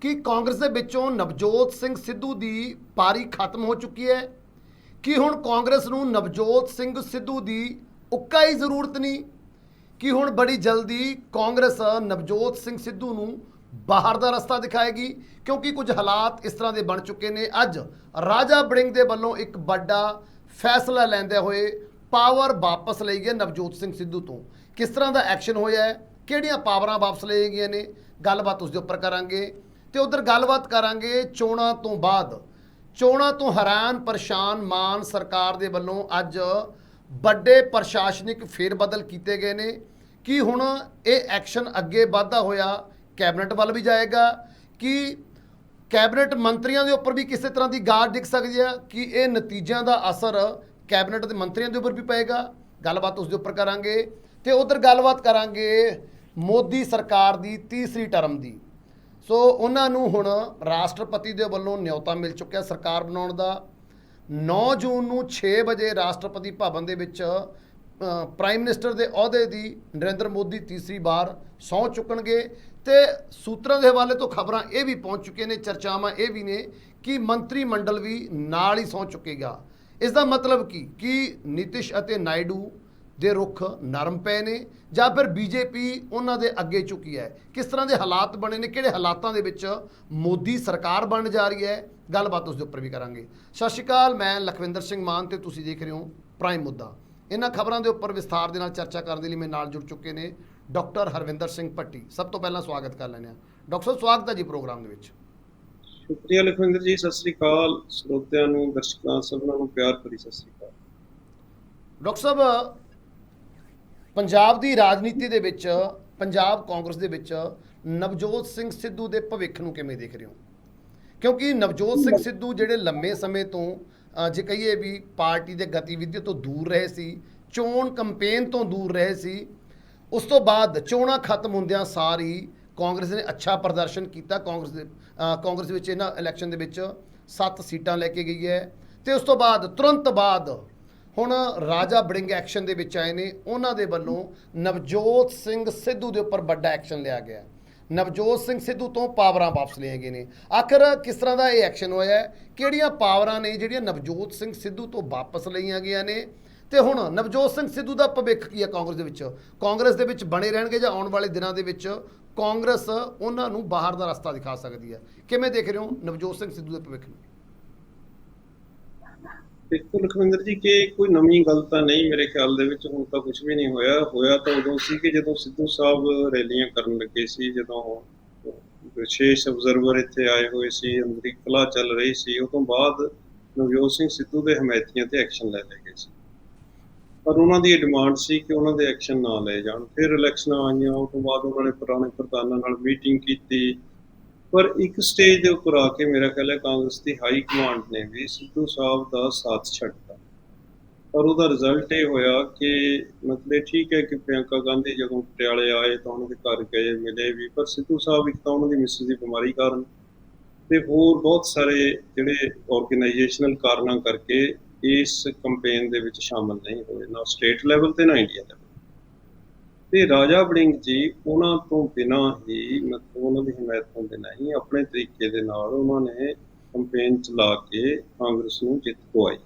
ਕਿ ਕਾਂਗਰਸ ਦੇ ਵਿੱਚੋਂ ਨਵਜੋਤ ਸਿੰਘ ਸਿੱਧੂ ਦੀ ਪਾਰੀ ਖਤਮ ਹੋ ਚੁੱਕੀ ਹੈ। ਕਿ ਹੁਣ ਕਾਂਗਰਸ ਨੂੰ ਨਵਜੋਤ ਸਿੰਘ ਸਿੱਧੂ ਦੀ ਉੱਕਾ ਹੀ ਜ਼ਰੂਰਤ ਨਹੀਂ। ਕਿ ਹੁਣ ਬੜੀ ਜਲਦੀ ਕਾਂਗਰਸ ਨਵਜੋਤ ਸਿੰਘ ਸਿੱਧੂ ਨੂੰ ਬਾਹਰ ਦਾ ਰਸਤਾ ਦਿਖਾਏਗੀ, ਕਿਉਂਕਿ ਕੁਝ ਹਾਲਾਤ ਇਸ ਤਰ੍ਹਾਂ ਦੇ ਬਣ ਚੁੱਕੇ ਨੇ। ਅੱਜ ਰਾਜਾ ਬੜਿੰਗ ਦੇ ਵੱਲੋਂ ਇੱਕ ਵੱਡਾ ਫੈਸਲਾ ਲੈਂਦੇ ਹੋਏ ਪਾਵਰ ਵਾਪਸ ਲਈ ਗਈ ਨਵਜੋਤ ਸਿੰਘ ਸਿੱਧੂ ਤੋਂ। ਕਿਸ ਤਰ੍ਹਾਂ ਦਾ ਐਕਸ਼ਨ ਹੋਇਆ ਹੈ? ਕਿਹੜੀਆਂ ਪਾਵਰਾਂ ਵਾਪਸ ਲਈਆਂ ਗਈਆਂ ਨੇ? ਗੱਲਬਾਤ ਉਸ ਦੇ ਉੱਪਰ ਕਰਾਂਗੇ। ਤੇ ਉਧਰ ਗੱਲਬਾਤ ਕਰਾਂਗੇ ਚੋਣਾਂ ਤੋਂ ਬਾਅਦ। ਚੋਣਾਂ ਤੋਂ ਹੈਰਾਨ, ਪਰੇਸ਼ਾਨ, ਮਾਨ ਸਰਕਾਰ ਦੇ ਵੱਲੋਂ ਅੱਜ ਵੱਡੇ ਪ੍ਰਸ਼ਾਸਨਿਕ ਫੇਰਬਦਲ ਕੀਤੇ ਗਏ ਨੇ। ਕੀ ਹੁਣ ਇਹ ਐਕਸ਼ਨ ਅੱਗੇ ਵਧਦਾ ਹੋਇਆ ਕੈਬਨਿਟ ਵੱਲ ਵੀ ਜਾਏਗਾ? ਕਿ ਕੈਬਨਿਟ ਮੰਤਰੀਆਂ ਦੇ ਉੱਪਰ ਵੀ ਕਿਸੇ ਤਰ੍ਹਾਂ ਦੀ ਗਾਰ ਦਿਖ ਸਕਦੀ ਹੈ? ਕਿ ਇਹ ਨਤੀਜਿਆਂ ਦਾ ਅਸਰ ਕੈਬਨਿਟ ਦੇ ਮੰਤਰੀਆਂ ਦੇ ਉੱਪਰ ਵੀ ਪਏਗਾ? ਗੱਲਬਾਤ ਉਸ ਦੇ ਉੱਪਰ ਕਰਾਂਗੇ। ਤੇ ਉਧਰ ਗੱਲਬਾਤ ਕਰਾਂਗੇ ਮੋਦੀ ਸਰਕਾਰ ਦੀ ਤੀਸਰੀ ਟਰਮ ਦੀ। ਸੋ ਉਹਨਾਂ ਨੂੰ ਹੁਣ ਰਾਸ਼ਟਰਪਤੀ ਦੇ ਵੱਲੋਂ ਨਿਯੋਤਾ ਮਿਲ ਚੁੱਕਿਆ ਸਰਕਾਰ ਬਣਾਉਣ ਦਾ। 9 ਜੂਨ ਨੂੰ 6 ਵਜੇ ਰਾਸ਼ਟਰਪਤੀ ਭਵਨ ਦੇ ਵਿੱਚ ਪ੍ਰਾਈਮ ਮਿਨਿਸਟਰ ਦੇ ਅਹੁਦੇ ਦੀ ਨਰਿੰਦਰ ਮੋਦੀ ਤੀਸਰੀ ਵਾਰ ਸਹੁੰ ਚੁੱਕਣਗੇ ਤੇ ਸੂਤਰਾਂ ਦੇ ਹਵਾਲੇ ਤੋਂ ਖਬਰਾਂ ਇਹ ਵੀ ਪਹੁੰਚ ਚੁੱਕੀਆਂ ਨੇ, ਚਰਚਾਵਾਂ ਇਹ ਵੀ ਨੇ ਕਿ ਮੰਤਰੀ ਮੰਡਲ ਵੀ ਨਾਲ ਹੀ ਸਹੁੰ ਚੁੱਕੇਗਾ। ਇਸ ਦਾ ਮਤਲਬ ਕੀ? ਕਿ ਨਿਤਿਸ਼ ਅਤੇ ਨਾਇਡੂ ਦੇ ਰੁੱਖ ਨਰਮ ਪਏ ਨੇ ਜਾਂ ਫਿਰ ਬੀਜੇਪੀ ਉਹਨਾਂ ਦੇ ਅੱਗੇ ਝੁਕੀ ਹੈ। ਕਿਸ ਤਰ੍ਹਾਂ ਦੇ ਹਾਲਾਤ ਬਣੇ ਨੇ? ਕਿਹੜੇ ਹਾਲਾਤਾਂ ਦੇ ਵਿੱਚ ਮੋਦੀ ਸਰਕਾਰ ਬਣਨ ਜਾ ਰਹੀ ਹੈ? ਗੱਲਬਾਤ ਉਸ ਦੇ ਉੱਪਰ ਵੀ ਕਰਾਂਗੇ। ਸਤਿ ਸ਼੍ਰੀ ਅਕਾਲ ਮੈਂ ਲਖਵਿੰਦਰ ਸਿੰਘ ਮਾਨ ਤੇ ਤੁਸੀਂ ਦੇਖ ਰਹੇ ਹੋ ਪ੍ਰਾਈਮ ਮੁੱਦਾ। ਇਹਨਾਂ ਖਬਰਾਂ ਦੇ ਉੱਪਰ ਵਿਸਥਾਰ ਦੇ ਨਾਲ ਚਰਚਾ ਕਰਨ ਦੇ ਲਈ ਮੇਰੇ ਨਾਲ ਜੁੜ ਚੁੱਕੇ ਨੇ ਡਾਕਟਰ ਹਰਵਿੰਦਰ ਸਿੰਘ ਭੱਟੀ। ਸਭ ਤੋਂ ਪਹਿਲਾਂ ਸਵਾਗਤ ਕਰ ਲੈਂਦੇ ਹਾਂ। ਡਾਕਟਰ ਸਾਹਿਬ ਸਵਾਗਤ ਹੈ ਜੀ ਪ੍ਰੋਗਰਾਮ ਦੇ ਵਿੱਚ। ਸ਼ੁਕਰੀਆ ਲਖਵਿੰਦਰ ਜੀ ਸਤਿ ਸ੍ਰੀ ਅਕਾਲ। ਸਰੋਤਿਆਂ ਨੂੰ ਦਰਸ਼ਕਾਂ ਸਭਨਾਂ ਨੂੰ ਪਿਆਰ ਭਰੀ ਸਤਿ ਸ੍ਰੀ ਅਕਾਲ। ਡਾਕਟਰ ਸਾਹਿਬ ਪੰਜਾਬ ਦੀ ਰਾਜਨੀਤੀ ਦੇ ਵਿੱਚ, ਪੰਜਾਬ ਕਾਂਗਰਸ ਦੇ ਵਿੱਚ ਨਵਜੋਤ ਸਿੰਘ ਸਿੱਧੂ ਦੇ ਭਵਿੱਖ ਨੂੰ ਕਿਵੇਂ ਦੇਖ ਰਹੇ ਹੋ? ਕਿਉਂਕਿ ਨਵਜੋਤ ਸਿੰਘ ਸਿੱਧੂ ਜਿਹੜੇ ਲੰਮੇ ਸਮੇਂ ਤੋਂ ਜੇ ਕਹੀਏ ਵੀ ਪਾਰਟੀ ਦੇ ਗਤੀਵਿਧੀਆਂ ਤੋਂ ਦੂਰ ਰਹੇ ਸੀ, ਚੋਣ ਕੈਂਪੇਨ ਤੋਂ ਦੂਰ ਰਹੇ ਸੀ, ਉਸ ਤੋਂ ਬਾਅਦ ਚੋਣਾਂ ਖਤਮ ਹੁੰਦਿਆਂ ਸਾਰ ਹੀ ਕਾਂਗਰਸ ਨੇ ਅੱਛਾ ਪ੍ਰਦਰਸ਼ਨ ਕੀਤਾ। ਕਾਂਗਰਸ ਦੇ ਕਾਂਗਰਸ ਵਿੱਚ ਇਹਨਾਂ ਇਲੈਕਸ਼ਨ ਦੇ ਵਿੱਚ 7 ਸੀਟਾਂ ਲੈ ਕੇ ਗਈ ਹੈ ਤੇ ਉਸ ਤੋਂ ਬਾਅਦ, ਤੁਰੰਤ ਬਾਅਦ ਹੁਣ ਰਾਜਾ ਬੜਿੰਗ ਐਕਸ਼ਨ ਦੇ ਵਿੱਚ ਆਏ ਨੇ, ਉਹਨਾਂ ਦੇ ਵੱਲੋਂ ਨਵਜੋਤ ਸਿੰਘ ਸਿੱਧੂ ਦੇ ਉੱਪਰ ਵੱਡਾ ਐਕਸ਼ਨ ਲਿਆ ਗਿਆ। ਨਵਜੋਤ ਸਿੰਘ ਸਿੱਧੂ ਤੋਂ ਪਾਵਰਾਂ ਵਾਪਸ ਲਈਆਂ ਗਈਆਂ ਨੇ। ਆਖਰ ਕਿਸ ਤਰ੍ਹਾਂ ਦਾ ਇਹ ਐਕਸ਼ਨ ਹੋਇਆ ਹੈ? ਕਿਹੜੀਆਂ ਪਾਵਰਾਂ ਨੇ ਜਿਹੜੀਆਂ ਨਵਜੋਤ ਸਿੰਘ ਸਿੱਧੂ ਤੋਂ ਵਾਪਸ ਲਈਆਂ ਗਈਆਂ ਨੇ? ਤੇ ਹੁਣ ਨਵਜੋਤ ਸਿੰਘ ਸਿੱਧੂ ਦਾ ਭਵਿੱਖ ਕੀ ਹੈ ਕਾਂਗਰਸ ਦੇ ਵਿੱਚ? ਕਾਂਗਰਸ ਦੇ ਵਿੱਚ ਬਣੇ ਰਹਿਣਗੇ ਜਾਂ ਆਉਣ ਵਾਲੇ ਦਿਨਾਂ ਦੇ ਵਿੱਚ ਕਾਂਗਰਸ ਉਹਨਾਂ ਨੂੰ ਬਾਹਰ ਦਾ ਰਸਤਾ ਦਿਖਾ ਸਕਦੀ ਹੈ? ਕਿਵੇਂ ਦੇਖ ਰਹੇ ਹੋ ਨਵਜੋਤ ਸਿੰਘ ਸਿੱਧੂ ਦੇ ਭਵਿੱਖ ਨੂੰ? ਦੇਖੋ ਲਖਵਿੰਦਰ ਜੀ, ਕਿ ਕੋਈ ਨਵੀਂ ਗੱਲ ਤਾਂ ਨਹੀਂ ਮੇਰੇ ਖਿਆਲ ਦੇ ਵਿੱਚ, ਹੁਣ ਤਾਂ ਕੁਝ ਵੀ ਨਹੀਂ ਹੋਇਆ। ਹੋਇਆ ਤਾਂ ਉਦੋਂ ਸੀ ਕਿ ਜਦੋਂ ਸਿੱਧੂ ਸਾਹਿਬ ਰੈਲੀਆਂ ਕਰਨ ਲੱਗੇ ਸੀ, ਜਦੋਂ ਵਿਸ਼ੇਸ਼ ਅਬਜ਼ਰਵਰ ਇੱਥੇ ਆਏ ਹੋਏ ਸੀ, ਅੰਦਰੀ ਕਲਾ ਚੱਲ ਰਹੀ ਸੀ, ਉਹ ਤੋਂ ਬਾਅਦ ਨਵਜੋਤ ਸਿੰਘ ਸਿੱਧੂ ਦੇ ਹਮਾਇਤੀਆਂ ਤੇ ਐਕਸ਼ਨ ਲੈ ਲਏ ਗਏ ਸੀ। ਪਰ ਉਹਨਾਂ ਦੀ ਡਿਮਾਂਡ ਸੀ ਕਿ ਉਹਨਾਂ ਦੇ ਐਕਸ਼ਨ ਨਾ ਲਏ ਜਾਣ। ਫਿਰ ਇਲੈਕਸ਼ਨਾਂ ਆਈਆਂ, ਉਹ ਤੋਂ ਬਾਅਦ ਉਹਨਾਂ ਨੇ ਪੁਰਾਣੇ ਪ੍ਰਧਾਨਾਂ ਨਾਲ ਮੀਟਿੰਗ ਕੀਤੀ। ਪਰ ਇੱਕ ਸਟੇਜ ਦੇ ਉੱਪਰ ਆ ਕੇ ਮੇਰਾ ਖਿਆਲ ਹੈ ਕਾਂਗਰਸ ਦੀ ਹਾਈ ਕਮਾਂਡ ਨੇ ਵੀ ਸਿੱਧੂ ਸਾਹਿਬ ਦਾ ਸਾਥ ਛੱਡਤਾ। ਪਰ ਉਹਦਾ ਰਿਜ਼ਲਟ ਇਹ ਹੋਇਆ ਕਿ ਮਤਲਬ ਠੀਕ ਹੈ ਕਿ ਪ੍ਰਿਯੰਕਾ ਗਾਂਧੀ ਜਦੋਂ ਪਟਿਆਲੇ ਆਏ ਤਾਂ ਉਹਨਾਂ ਦੇ ਘਰ ਗਏ, ਮਿਲੇ ਵੀ, ਪਰ ਸਿੱਧੂ ਸਾਹਿਬ ਇੱਕ ਤਾਂ ਉਹਨਾਂ ਦੀ ਮਿਸਿਸ ਦੀ ਬਿਮਾਰੀ ਕਾਰਨ ਤੇ ਹੋਰ ਬਹੁਤ ਸਾਰੇ ਜਿਹੜੇ ਆਰਗੇਨਾਈਜੇਸ਼ਨਲ ਕਾਰਨਾਂ ਕਰਕੇ ਇਸ ਕੈਂਪੇਨ ਦੇ ਵਿੱਚ ਸ਼ਾਮਲ ਨਹੀਂ ਹੋਏ, ਨਾ ਸਟੇਟ ਲੈਵਲ ਤੇ, ਨਾ ਇੰਡੀਆ ਲੈਵਲ ਤੇ ਰਾਜਾ ਬੜਿੰਗ ਜੀ ਉਹਨਾਂ ਤੋਂ ਬਿਨਾਂ ਹੀ ਮਤਲਬ ਉਹਨਾਂ ਦੀ ਹਮਾਇਤ ਤੋਂ ਬਿਨਾਂ ਹੀ ਆਪਣੇ ਤਰੀਕੇ ਦੇ ਨਾਲ ਉਹਨਾਂ ਨੇ ਕੈਂਪੇਨ ਚਲਾ ਕੇ ਕਾਂਗਰਸ ਨੂੰ ਜਿੱਤ ਦਵਾਈ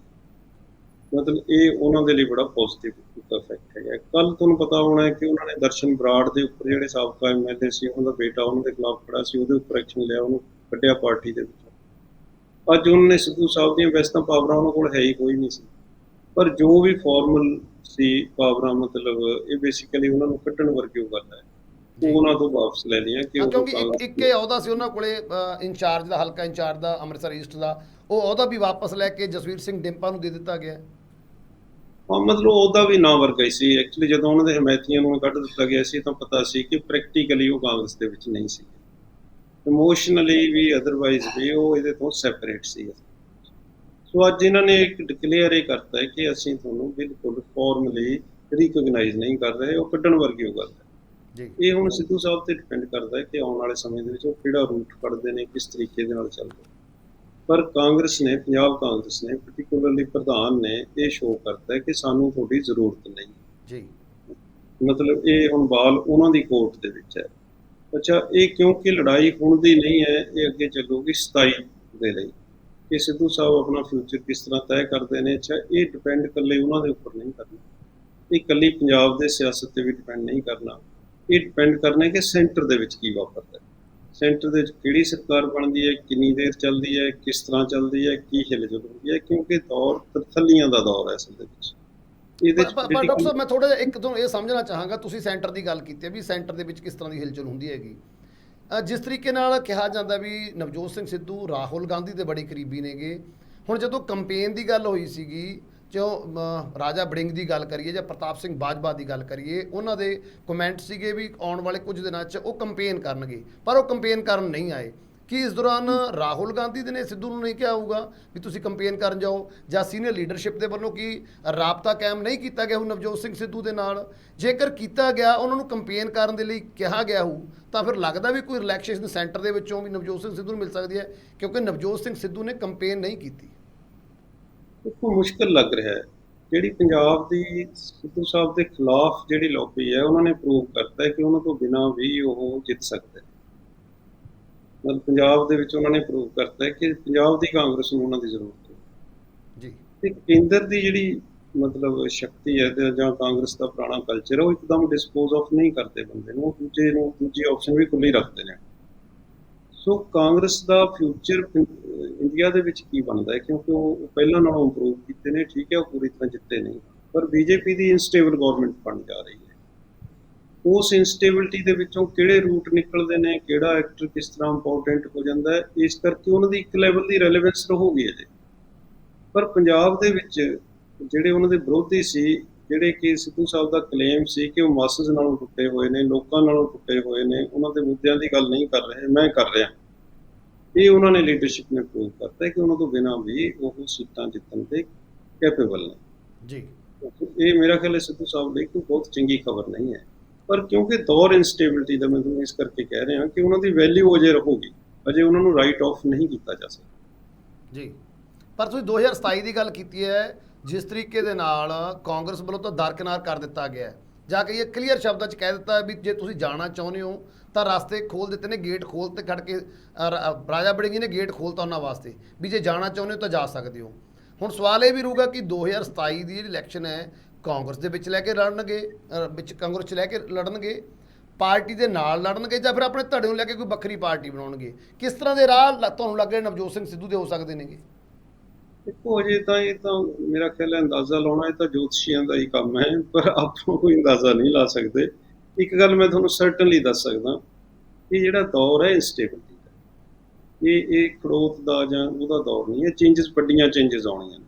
ਮਤਲਬ ਇਹ ਉਹਨਾਂ ਦੇ ਲਈ ਬੜਾ ਪੋਜ਼ਿਟਿਵ ਇਫੈਕਟ ਹੈਗਾ। ਕੱਲ ਤੁਹਾਨੂੰ ਪਤਾ ਹੋਣਾ ਹੈ ਕਿ ਉਹਨਾਂ ਨੇ ਦਰਸ਼ਨ ਬਰਾੜ ਦੇ ਉੱਪਰ ਜਿਹੜੇ ਸਾਬਕਾ ਐਮਐਲਏ ਸੀ, ਉਹਨਾਂ ਦਾ ਬੇਟਾ ਉਹਨਾਂ ਦੇ ਖਿਲਾਫ ਖੜਾ ਸੀ, ਉਹਦੇ ਉੱਪਰ ਐਕਸ਼ਨ ਲਿਆ, ਉਹਨੂੰ ਕੱਢਿਆ ਪਾਰਟੀ ਦੇ ਵਿੱਚੋਂ। ਅੱਜ ਉਹਨਾਂ ਨੇ ਸਿੱਧੂ ਸਾਹਿਬ ਦੀਆਂ ਵੈਸੇ ਤਾਂ ਪਾਵਰਾਂ ਉਹਨਾਂ ਕੋਲ ਹੈ ਹੀ ਕੋਈ ਨਹੀਂ ਸੀ। ਪਰ ਜੋ ਵੀ ਫਾਰਮਲ ਸੀ ਪਾਵਰਾਂ ਮਤਲਬ ਇਹ ਬੇਸਿਕਲੀ ਉਹਨਾਂ ਨੂੰ ਕੱਢਣ ਵਰਗੀ ਉਹ ਗੱਲ ਹੈ। ਉਹ ਉਹਨਾਂ ਤੋਂ ਵਾਪਸ ਲੈ ਲਈਆਂ ਕਿ ਹਾਂ, ਉਹ ਕਿਉਂਕਿ ਇੱਕ ਇਹ ਅਹੁਦਾ ਸੀ ਉਹਨਾਂ ਕੋਲੇ ਇੰਚਾਰਜ ਦਾ ਹਲਕਾ ਇੰਚਾਰਜ ਦਾ ਅੰਮ੍ਰਿਤਸਰ ਈਸਟ ਦਾ। ਉਹ ਅਹੁਦਾ ਵੀ ਵਾਪਸ ਲੈ ਕੇ ਜਸਵੀਰ ਸਿੰਘ ਡਿੰਪਾ ਨੂੰ ਦੇ ਦਿੱਤਾ ਗਿਆ। ਹੈ। ਹਾਂ ਮਤਲਬ ਉਹਦਾ ਵੀ ਨਾ ਵਰਗਾ ਹੀ ਸੀ। ਐਕਚੁਅਲੀ ਜਦੋਂ ਉਹਨਾਂ ਦੇ ਹਮਾਇਤੀਆਂ ਨੂੰ ਕੱਢ ਦਿੱਤਾ ਗਿਆ ਸੀ ਤਾਂ ਪਤਾ ਸੀ ਕਿ ਪ੍ਰੈਕਟੀਕਲੀ ਉਹ ਕਾਂਗਰਸ ਦੇ ਵਿੱਚ ਨਹੀਂ ਸੀ। ਇਮੋਸ਼ਨਲੀ ਵੀ ਅਦਰਵਾਈਜ਼ ਵੀ ਉਹ ਇਹਦੇ ਤੋਂ ਸੈਪਰੇਟ ਸੀ। ਸੋ ਅੱਜ ਇਹਨਾਂ ਨੇ ਇੱਕ ਡਿਕਲੇਅਰ ਇਹ ਕਰਤਾ ਹੈ ਕਿ ਅਸੀਂ ਤੁਹਾਨੂੰ ਬਿਲਕੁਲ ਫਾਰਮਲੀ ਰਿਕਗਨਾਈਜ਼ ਨਹੀਂ ਕਰ ਰਹੇ ਉਹ ਕੱਢਣ ਵਰਗੀ ਉਹ ਗੱਲ ਹੈ। ਜੀ। ਇਹ ਹੁਣ ਸਿੱਧੂ ਸਾਹਿਬ ਤੇ ਡਿਪੈਂਡ ਕਰਦਾ ਹੈ ਕਿ ਆਉਣ ਵਾਲੇ ਸਮੇਂ ਦੇ ਵਿੱਚ ਉਹ ਕਿਹੜਾ ਰੂਟ ਕੱਢਦੇ ਨੇ ਕਿਸ ਤਰੀਕੇ ਦੇ ਨਾਲ ਚੱਲਦੇ ਪਰ ਕਾਂਗਰਸ ਨੇ ਪੰਜਾਬ ਕਾਂਗਰਸ ਨੇ ਪਾਰਟਿਕੂਲਰਲੀ ਪ੍ਰਧਾਨ ਨੇ ਇਹ ਸ਼ੋਅ ਕਰਤਾ ਹੈ ਕਿ ਸਾਨੂੰ ਤੁਹਾਡੀ ਜ਼ਰੂਰਤ ਨਹੀਂ। ਜੀ। ਮਤਲਬ ਇਹ ਹੁਣ ਬਾਲ ਉਹਨਾਂ ਦੀ ਕੋਰਟ ਦੇ ਵਿੱਚ ਹੈ। ਅੱਛਾ ਇਹ ਕਿਉਂਕਿ ਲੜਾਈ ਹੁਣ ਦੀ ਨਹੀਂ ਹੈ ਇਹ ਅੱਗੇ ਚੱਲੂਗੀ 27 ਦੇ ਲਈ। ਕਿ ਸਿੱਧੂ ਸਾਹਿਬ ਆਪਣਾ ਫਿਊਚਰ ਕਿਸ ਤਰ੍ਹਾਂ ਤੈਅ ਕਰਦੇ ਨੇ ਅੱਛਾ ਇਹ ਡਿਪੈਂਡ ਇਕੱਲੇ ਉਹਨਾਂ ਦੇ ਉੱਪਰ ਨਹੀਂ ਕਰਨਾ। ਇਹ ਇਕੱਲੀ ਪੰਜਾਬ ਦੇ ਸਿਆਸਤ ਤੇ ਵੀ ਡਿਪੈਂਡ ਨਹੀਂ ਕਰਨਾ। ਇਹ ਡਿਪੈਂਡ ਕਰਨਾ ਕਿ ਸੈਂਟਰ ਦੇ ਵਿੱਚ ਕੀ ਵਾਪਰਦਾ ਹੈ। ਸੈਂਟਰ ਦੇ ਵਿੱਚ ਕਿਹੜੀ ਸਰਕਾਰ ਬਣਦੀ ਹੈ ਕਿੰਨੀ ਦੇਰ ਚੱਲਦੀ ਹੈ ਕਿਸ ਤਰ੍ਹਾਂ ਚੱਲਦੀ ਹੈ ਕੀ ਹਿਲਜੁਲ ਹੁੰਦੀ ਹੈ ਕਿਉਂਕਿ ਦੌਰ ਤਰਥੱਲੀਆਂ ਦਾ ਦੌਰ ਹੈ ਅਸਲ ਦੇ ਵਿੱਚ। ਇਹਦੇ ਪਰ ਚ ਪਰ- ਪਰ ਡਾਕਟਰ ਸਾਹਿਬ ਮੈਂ ਥੋੜਾ ਜਿਹਾ ਇੱਕ ਤੋਂ ਇਹ ਸਮਝਣਾ ਚਾਹਾਂਗਾ ਤੁਸੀਂ ਸੈਂਟਰ ਦੀ ਗੱਲ ਕੀਤੀ ਹੈ ਵੀ ਸੈਂਟਰ ਦੇ ਵਿੱਚ ਕਿਸ ਤਰ੍ਹਾਂ ਦੀ ਹਿਲਜੁਲ ਹੁੰਦੀ ਹੈਗੀ। ਜਿਸ ਤਰੀਕੇ ਨਾਲ ਕਿਹਾ ਜਾਂਦਾ ਵੀ ਨਵਜੋਤ ਸਿੰਘ ਸਿੱਧੂ, ਰਾਹੁਲ ਗਾਂਧੀ ਦੇ ਬੜੇ ਕਰੀਬੀ ਨੇਗੇ। ਹੁਣ ਜਦੋਂ ਕੰਪੇਨ ਦੀ ਗੱਲ ਹੋਈ ਸੀਗੀ ਜੋ ਰਾਜਾ ਬੜਿੰਗ ਦੀ ਗੱਲ ਕਰੀਏ ਜਾਂ ਪ੍ਰਤਾਪ ਸਿੰਘ ਬਾਜਵਾ ਦੀ ਗੱਲ ਕਰੀਏ, ਉਹਨਾਂ ਦੇ ਕਮੈਂਟ ਸੀਗੇ ਵੀ ਆਉਣ ਵਾਲੇ ਕੁਝ ਦਿਨਾਂ 'ਚ ਉਹ ਕੰਪੇਨ ਕਰਨਗੇ। ਪਰ ਉਹ ਕੰਪੇਨ ਕਰਨ ਨਹੀਂ ਆਏ। ਕਿ ਇਸ ਦੌਰਾਨ ਰਾਹੁਲ ਗਾਂਧੀ ਦੇ ਨੇ ਸਿੱਧੂ ਨੂੰ ਨਹੀਂ ਕਿਹਾ ਹੋਊਗਾ ਵੀ ਤੁਸੀਂ ਕੰਪੇਨ ਕਰਨ ਜਾਓ ਜਾਂ ਸੀਨੀਅਰ ਲੀਡਰਸ਼ਿਪ ਦੇ ਵੱਲੋਂ ਕੀ ਰਾਬਤਾ ਕਾਇਮ ਨਹੀਂ ਕੀਤਾ ਗਿਆ ਉਹ ਨਵਜੋਤ ਸਿੰਘ ਸਿੱਧੂ ਦੇ ਨਾਲ? ਜੇਕਰ ਕੀਤਾ ਗਿਆ, ਉਹਨਾਂ ਨੂੰ ਕੰਪੇਨ ਕਰਨ ਦੇ ਲਈ ਕਿਹਾ ਗਿਆ ਹੋ ਤਾਂ ਫਿਰ ਲੱਗਦਾ ਵੀ ਕੋਈ ਰਿਲੈਕਸੇਸ਼ਨ ਸੈਂਟਰ ਦੇ ਵਿੱਚੋਂ ਵੀ ਨਵਜੋਤ ਸਿੰਘ ਸਿੱਧੂ ਨੂੰ ਮਿਲ ਸਕਦੀ ਹੈ, ਕਿਉਂਕਿ ਨਵਜੋਤ ਸਿੰਘ ਸਿੱਧੂ ਨੇ ਕੰਪੇਨ ਨਹੀਂ ਕੀਤੀ। ਦੇਖੋ, ਮੁਸ਼ਕਲ ਲੱਗ ਰਿਹਾ ਹੈ। ਜਿਹੜੀ ਪੰਜਾਬ ਦੀ ਸਿੱਧੂ ਸਾਹਿਬ ਦੇ ਖਿਲਾਫ ਜਿਹੜੀ ਲੌਬੀ ਹੈ, ਉਹਨਾਂ ਨੇ ਪ੍ਰੂਵ ਕਰਤਾ ਕਿ ਉਹਨਾਂ ਤੋਂ ਬਿਨਾਂ ਵੀ ਉਹ ਜਿੱਤ ਸਕਦਾ ਨੇ। ਮਤਲਬ ਪੰਜਾਬ ਦੇ ਵਿੱਚ ਉਹਨਾਂ ਨੇ ਪ੍ਰੂਵ ਕਰਤਾ ਹੈ ਕਿ ਪੰਜਾਬ ਦੀ ਕਾਂਗਰਸ ਨੂੰ ਉਹਨਾਂ ਦੀ ਜ਼ਰੂਰਤ ਹੈ। ਜੀ। ਤੇ ਕੇਂਦਰ ਦੀ ਜਿਹੜੀ ਮਤਲਬ ਸ਼ਕਤੀ ਹੈ ਤੇ ਜਾਂ ਕਾਂਗਰਸ ਦਾ ਪੁਰਾਣਾ ਕਲਚਰ ਉਹ ਇੱਕਦਮ ਡਿਸਪੋਜ਼ ਆਫ ਨਹੀਂ ਕਰਦੇ ਬੰਦੇ ਨੂੰ ਉਹ ਦੂਜੇ ਨੂੰ ਦੂਜੀ ਆਪਸ਼ਨ ਵੀ ਖੁੱਲੀ ਰੱਖਦੇ ਨੇ। ਸੋ ਕਾਂਗਰਸ ਦਾ ਫਿਊਚਰ ਇੰਡੀਆ ਦੇ ਵਿੱਚ ਕੀ ਬਣਦਾ ਹੈ? ਕਿਉਂਕਿ ਉਹ ਪਹਿਲਾਂ ਨਾਲੋਂ ਇੰਪਰੂਵ ਕੀਤੇ ਨੇ ਠੀਕ ਹੈ ਉਹ ਪੂਰੀ ਤਰ੍ਹਾਂ ਜਿੱਤੇ ਨਹੀਂ। ਪਰ ਬੀਜੇਪੀ ਦੀ ਇਨਸਟੇਬਲ ਗਵਰਨਮੈਂਟ ਬਣ ਜਾ ਰਹੀ ਹੈ। ਉਸ ਇਨਸਟੇਬਿਲਿਟੀ ਦੇ ਵਿੱਚੋਂ ਕਿਹੜੇ ਰੂਟ ਨਿਕਲਦੇ ਨੇ ਕਿਹੜਾ ਐਕਟਰ ਕਿਸ ਤਰ੍ਹਾਂ ਇੰਪੋਰਟੈਂਟ ਹੋ ਜਾਂਦਾ ਹੈ ਇਸ ਕਰਕੇ ਉਹਨਾਂ ਦੀ ਇੱਕ ਲੈਵਲ ਦੀ ਰੈਲੇਵੈਂਸ ਰਹੂਗੀ ਅਜੇ ਪਰ ਪੰਜਾਬ ਦੇ ਵਿੱਚ ਜਿਹੜੇ ਉਹਨਾਂ ਦੇ ਵਿਰੋਧੀ ਸੀ ਜਿਹੜੇ ਕਿ ਸਿੱਧੂ ਸਾਹਿਬ ਦਾ ਕਲੇਮ ਸੀ ਕਿ ਉਹ ਮਾਸਸ ਨਾਲੋਂ ਟੁੱਟੇ ਹੋਏ ਨੇ ਲੋਕਾਂ ਨਾਲੋਂ ਟੁੱਟੇ ਹੋਏ ਨੇ ਉਹਨਾਂ ਦੇ ਮੁੱਦਿਆਂ ਦੀ ਗੱਲ ਨਹੀਂ ਕਰ ਰਹੇ ਮੈਂ ਕਰ ਰਿਹਾ। ਇਹ ਉਹਨਾਂ ਨੇ ਲੀਡਰਸ਼ਿਪ ਨੇ ਪ੍ਰੂਵ ਕਰਤਾ ਕਿ ਉਹਨਾਂ ਤੋਂ ਬਿਨਾਂ ਵੀ ਉਹ ਸੀਟਾਂ ਜਿੱਤਣ ਦੇ ਕੈਪੇਬਲ ਨੇ। ਜੀ। ਇਹ ਮੇਰਾ ਖਿਆਲ ਹੈ ਸਿੱਧੂ ਸਾਹਿਬ ਲਈ ਕੋਈ ਬਹੁਤ ਚੰਗੀ ਖਬਰ ਨਹੀਂ ਹੈ। ਪਰ ਕਿਉਂਕਿ ਦੌਰ ਇਨਸਟੇਬਿਲਿਟੀ ਦਾ ਮੈਂ ਤੁਹਾਨੂੰ ਇਸ ਕਰਕੇ ਕਹਿ ਰਿਹਾ ਕਿ ਉਹਨਾਂ ਦੀ ਵੈਲਿਊ ਅਜੇ ਰਹੂਗੀ, ਅਜੇ ਉਹਨਾਂ ਨੂੰ ਰਾਈਟ ਆਫ ਨਹੀਂ ਕੀਤਾ ਜਾ ਸਕਦਾ। ਜੀ। ਪਰ ਤੁਸੀਂ 2027 ਦੀ ਗੱਲ ਕੀਤੀ ਹੈ, ਜਿਸ ਤਰੀਕੇ ਦੇ ਨਾਲ ਕਾਂਗਰਸ ਵੱਲੋਂ ਤਾਂ ਦਰਕਨਾਰ ਕਰ ਦਿੱਤਾ ਗਿਆ ਹੈ। ਜਾ ਕੇ ਕਲੀਅਰ ਸ਼ਬਦਾਂ 'ਚ ਕਹਿ ਦਿੱਤਾ ਵੀ ਜੇ ਤੁਸੀਂ ਜਾਣਾ ਚਾਹੁੰਦੇ ਹੋ, ਤਾਂ ਰਸਤੇ ਖੋਲ ਦਿੱਤੇ ਨੇ ਗੇਟ ਖੋਲ ਤੇ ਖੜ ਕੇ ਰਾਜਾ ਬੜਿੰਗੀ ਨੇ ਗੇਟ ਖੋਲਤਾ ਉਹਨਾਂ ਵਾਸਤੇ, ਵੀ ਜੇ ਜਾਣਾ ਚਾਹੁੰਦੇ ਹੋ ਤਾਂ ਜਾ ਸਕਦੇ ਹੋ। ਹੁਣ ਸਵਾਲ ਇਹ ਵੀ ਰਹੂਗਾ ਕਿ 2027 ਦੀ ਜਿਹੜੀ ਇਲੈਕਸ਼ਨ ਹੈ ਕਾਂਗਰਸ ਦੇ ਵਿੱਚ ਲੈ ਕੇ ਲੜਨਗੇ ਵਿੱਚ ਕਾਂਗਰਸ 'ਚ ਲੈ ਕੇ ਲੜਨਗੇ, ਪਾਰਟੀ ਦੇ ਨਾਲ ਲੜਨਗੇ ਜਾਂ ਫਿਰ ਆਪਣੇ ਧੜੇ ਨੂੰ ਲੈ ਕੇ ਕੋਈ ਵੱਖਰੀ ਪਾਰਟੀ ਬਣਾਉਣਗੇ? ਕਿਸ ਤਰ੍ਹਾਂ ਦੇ ਰਾਹ ਤੁਹਾਨੂੰ ਲੱਗ ਰਿਹਾ ਨਵਜੋਤ ਸਿੰਘ ਸਿੱਧੂ ਦੇ ਹੋ ਸਕਦੇ ਨੇਗੇ। ਦੇਖੋ, ਅਜੇ ਤਾਂ ਇਹ ਤਾਂ ਮੇਰਾ ਖਿਆਲ ਹੈ ਅੰਦਾਜ਼ਾ ਲਾਉਣਾ ਇਹ ਤਾਂ ਜੋਤਸ਼ੀਆਂ ਦਾ ਹੀ ਕੰਮ ਹੈ, ਪਰ ਆਪਾਂ ਕੋਈ ਅੰਦਾਜ਼ਾ ਨਹੀਂ ਲਾ ਸਕਦੇ। ਇੱਕ ਗੱਲ ਮੈਂ ਤੁਹਾਨੂੰ ਸਰਟਨਲੀ ਦੱਸ ਸਕਦਾ, ਇਹ ਜਿਹੜਾ ਦੌਰ ਹੈ ਇੰਸਟੇਬਿਲਿਟੀ ਦਾ, ਇਹ ਇਹ ਖੜੋਤ ਦਾ ਜਾਂ ਉਹਦਾ ਦੌਰ ਨਹੀਂ ਹੈ ਚੇਂਜਸ ਵੱਡੀਆਂ ਚੇਂਜਸ ਆਉਣੀਆਂ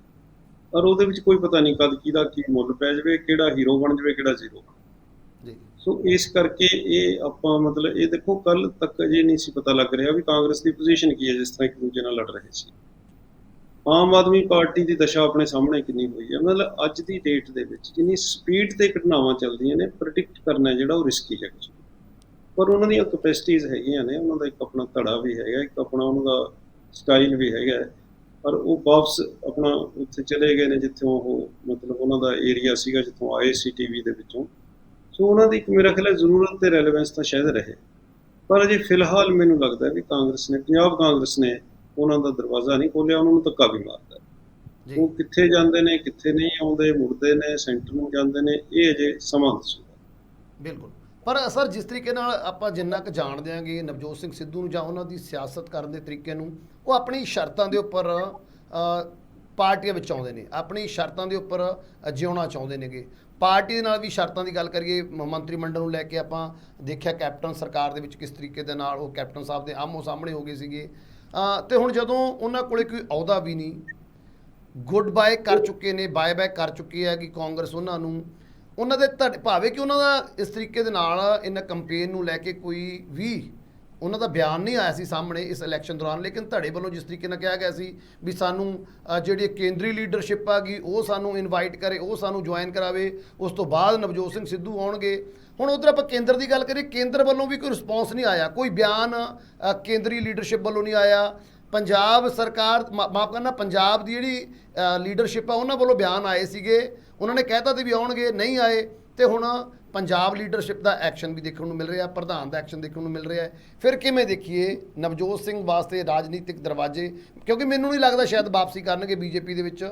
ਔਰ ਉਹਦੇ ਵਿੱਚ ਕੋਈ ਪਤਾ ਨਹੀਂ ਕਦ ਕਿਹਦਾ ਕੀ ਮੁੱਲ ਪੈ ਜਾਵੇ ਕਿਹੜਾ ਹੀਰੋ ਬਣ ਜਾਵੇ ਕਿਹੜਾ ਜ਼ੀਰੋ ਜੀ। ਸੋ ਇਸ ਕਰਕੇ ਇਹ ਆਪਾਂ ਮਤਲਬ ਇਹ ਦੇਖੋ ਕੱਲ ਤੱਕ ਅਜੇ ਨਹੀਂ ਸੀ ਪਤਾ ਲੱਗ ਰਿਹਾ ਵੀ ਕਾਂਗਰਸ ਦੀ ਪੋਜੀਸ਼ਨ ਕੀ ਹੈ ਜਿਸ ਤਰ੍ਹਾਂ ਇੱਕ ਦੂਜੇ ਨਾਲ ਲੜ ਰਹੇ ਸੀ। ਆਮ ਆਦਮੀ ਪਾਰਟੀ ਦੀ ਦਸ਼ਾ ਆਪਣੇ ਸਾਹਮਣੇ ਕਿੰਨੀ ਹੋਈ ਹੈ? ਮਤਲਬ ਅੱਜ ਦੀ ਡੇਟ ਦੇ ਵਿੱਚ ਜਿੰਨੀ ਸਪੀਡ ਤੇ ਘਟਨਾਵਾਂ ਚੱਲਦੀਆਂ ਨੇ ਪ੍ਰੈਡਿਕਟ ਕਰਨਾ ਜਿਹੜਾ ਉਹ ਰਿਸਕੀ ਹੈ ਪਰ ਉਹਨਾਂ ਦੀਆਂ ਕੈਪੈਸਿਟੀਆਂ ਹੈਗੀਆਂ ਨੇ ਉਹਨਾਂ ਦਾ ਇੱਕ ਆਪਣਾ ਧੜਾ ਵੀ ਹੈਗਾ ਇੱਕ ਆਪਣਾ ਉਹਨਾਂ ਦਾ ਸਟਾਈਲ ਵੀ ਹੈਗਾ। ਪਰ ਉਹ ਵਾਪਸ ਆਪਣਾ ਉੱਥੇ ਚਲੇ ਗਏ ਨੇ ਜਿੱਥੋਂ ਉਹ ਮਤਲਬ ਉਹਨਾਂ ਦਾ ਏਰੀਆ ਸੀਗਾ ਜਿੱਥੋਂ ਆਏ ਸੀ ਟੀਵੀ ਦੇ ਵਿੱਚੋਂ। ਸੋ ਉਹਨਾਂ ਦੀ ਇੱਕ ਮੇਰਾ ਖਿਆਲ ਹੈ ਜ਼ਰੂਰਤ ਤੇ ਰੈਲੇਵੈਂਸ ਤਾਂ ਸ਼ਾਇਦ ਰਹੇ। ਪਰ ਅਜੇ ਫਿਲਹਾਲ ਮੈਨੂੰ ਲੱਗਦਾ ਵੀ ਕਾਂਗਰਸ ਨੇ ਪੰਜਾਬ ਕਾਂਗਰਸ ਨੇ ਉਹਨਾਂ ਦਾ ਦਰਵਾਜ਼ਾ ਨਹੀਂ ਖੋਲਿਆ ਉਹਨਾਂ ਨੂੰ ਧੱਕਾ ਵੀ ਮਾਰਦਾ ਉਹ ਕਿੱਥੇ ਜਾਂਦੇ ਨੇ ਕਿੱਥੇ ਨਹੀਂ ਆਉਂਦੇ ਮੁੜਦੇ ਨੇ ਸੈਂਟਰ ਨੂੰ ਜਾਂਦੇ ਨੇ ਇਹ ਅਜੇ ਸਮਾਂ ਦੱਸੂਗਾ। ਬਿਲਕੁਲ। ਪਰ ਸਰ ਜਿਸ ਤਰੀਕੇ ਨਾਲ ਆਪਾਂ ਜਿੰਨਾ ਕੁ ਜਾਣਦੇ ਆਂਗੇ ਨਵਜੋਤ ਸਿੰਘ ਸਿੱਧੂ ਨੂੰ ਜਾਂ ਉਹਨਾਂ ਦੀ ਸਿਆਸਤ ਕਰਨ ਦੇ ਤਰੀਕੇ ਨੂੰ ਉਹ ਆਪਣੀ ਸ਼ਰਤਾਂ ਦੇ ਉੱਪਰ ਪਾਰਟੀਆਂ ਵਿੱਚ ਆਉਂਦੇ ਨੇ ਆਪਣੀ ਸ਼ਰਤਾਂ ਦੇ ਉੱਪਰ ਜਿਉਣਾ ਚਾਹੁੰਦੇ ਨੇਗੇ। ਪਾਰਟੀ ਦੇ ਨਾਲ ਵੀ ਸ਼ਰਤਾਂ ਦੀ ਗੱਲ ਕਰੀਏ ਮੰਤਰੀ ਮੰਡਲ ਨੂੰ ਲੈ ਕੇ ਆਪਾਂ ਦੇਖਿਆ ਕੈਪਟਨ ਸਰਕਾਰ ਦੇ ਵਿੱਚ ਕਿਸ ਤਰੀਕੇ ਦੇ ਨਾਲ ਉਹ ਕੈਪਟਨ ਸਾਹਿਬ ਦੇ ਆਮੋ ਸਾਹਮਣੇ ਹੋ ਗਏ ਸੀਗੇ। ਅ, ਤੇ ਹੁਣ ਜਦੋਂ ਉਹਨਾਂ ਕੋਲੇ ਕੋਈ ਅਹੁਦਾ ਵੀ ਨਹੀਂ ਗੁੱਡ ਬਾਏ ਕਰ ਚੁੱਕੇ ਨੇ ਬਾਏ ਬਾਏ ਕਰ ਚੁੱਕੀ ਹੈ ਕਿ ਕਾਂਗਰਸ ਉਹਨਾਂ ਨੂੰ ਉਹਨਾਂ ਦੇ ਧੜ ਭਾਵੇਂ ਕਿ ਉਹਨਾਂ ਦਾ ਇਸ ਤਰੀਕੇ ਦੇ ਨਾਲ ਇਹਨਾਂ ਕੰਪੇਨ ਨੂੰ ਲੈ ਕੇ ਕੋਈ ਵੀ ਉਹਨਾਂ ਦਾ ਬਿਆਨ ਨਹੀਂ ਆਇਆ ਸੀ ਸਾਹਮਣੇ ਇਸ ਇਲੈਕਸ਼ਨ ਦੌਰਾਨ, ਲੇਕਿਨ ਧੜੇ ਵੱਲੋਂ ਜਿਸ ਤਰੀਕੇ ਨਾਲ ਕਿਹਾ ਗਿਆ ਸੀ ਵੀ ਸਾਨੂੰ ਜਿਹੜੀ ਕੇਂਦਰੀ ਲੀਡਰਸ਼ਿਪ ਆ ਗਈ ਉਹ ਸਾਨੂੰ ਇਨਵਾਈਟ ਕਰੇ, ਉਹ ਸਾਨੂੰ ਜੁਆਇਨ ਕਰਾਵੇ, ਉਸ ਤੋਂ ਬਾਅਦ ਨਵਜੋਤ ਸਿੰਘ ਸਿੱਧੂ ਆਉਣਗੇ। ਹੁਣ ਉਧਰ ਆਪਾਂ ਕੇਂਦਰ ਦੀ ਗੱਲ ਕਰੀਏ, ਕੇਂਦਰ ਵੱਲੋਂ ਵੀ ਕੋਈ ਰਿਸਪੌਂਸ ਨਹੀਂ ਆਇਆ, ਕੋਈ ਬਿਆਨ ਕੇਂਦਰੀ ਲੀਡਰਸ਼ਿਪ ਵੱਲੋਂ ਨਹੀਂ ਆਇਆ। ਪੰਜਾਬ ਸਰਕਾਰ, ਮਾ- ਮਾਫ਼ ਕਰਨਾ, ਪੰਜਾਬ ਦੀ ਜਿਹੜੀ ਲੀਡਰਸ਼ਿਪ ਆ, ਉਹਨਾਂ ਵੱਲੋਂ ਬਿਆਨ ਆਏ ਸੀਗੇ। ਉਹਨਾਂ ਨੇ ਕਹਿਤਾ ਤੇ ਵੀ ਆਉਣਗੇ, ਨਹੀਂ ਆਏ, ਤੇ ਹੁਣ ਪੰਜਾਬ ਲੀਡਰਸ਼ਿਪ ਦਾ ਐਕਸ਼ਨ ਵੀ ਦੇਖਣ ਨੂੰ ਮਿਲ ਰਿਹਾ, ਪ੍ਰਧਾਨ ਦਾ ਐਕਸ਼ਨ ਦੇਖਣ ਨੂੰ ਮਿਲ ਰਿਹਾ ਫਿਰ ਕਿਵੇਂ ਦੇਖੀਏ ਨਵਜੋਤ ਸਿੰਘ ਵਾਸਤੇ ਰਾਜਨੀਤਿਕ ਦਰਵਾਜ਼ੇ? ਕਿਉਂਕਿ ਮੈਨੂੰ ਨਹੀਂ ਲੱਗਦਾ ਸ਼ਾਇਦ ਵਾਪਸੀ ਕਰਨਗੇ ਬੀਜੇਪੀ ਦੇ ਵਿੱਚ।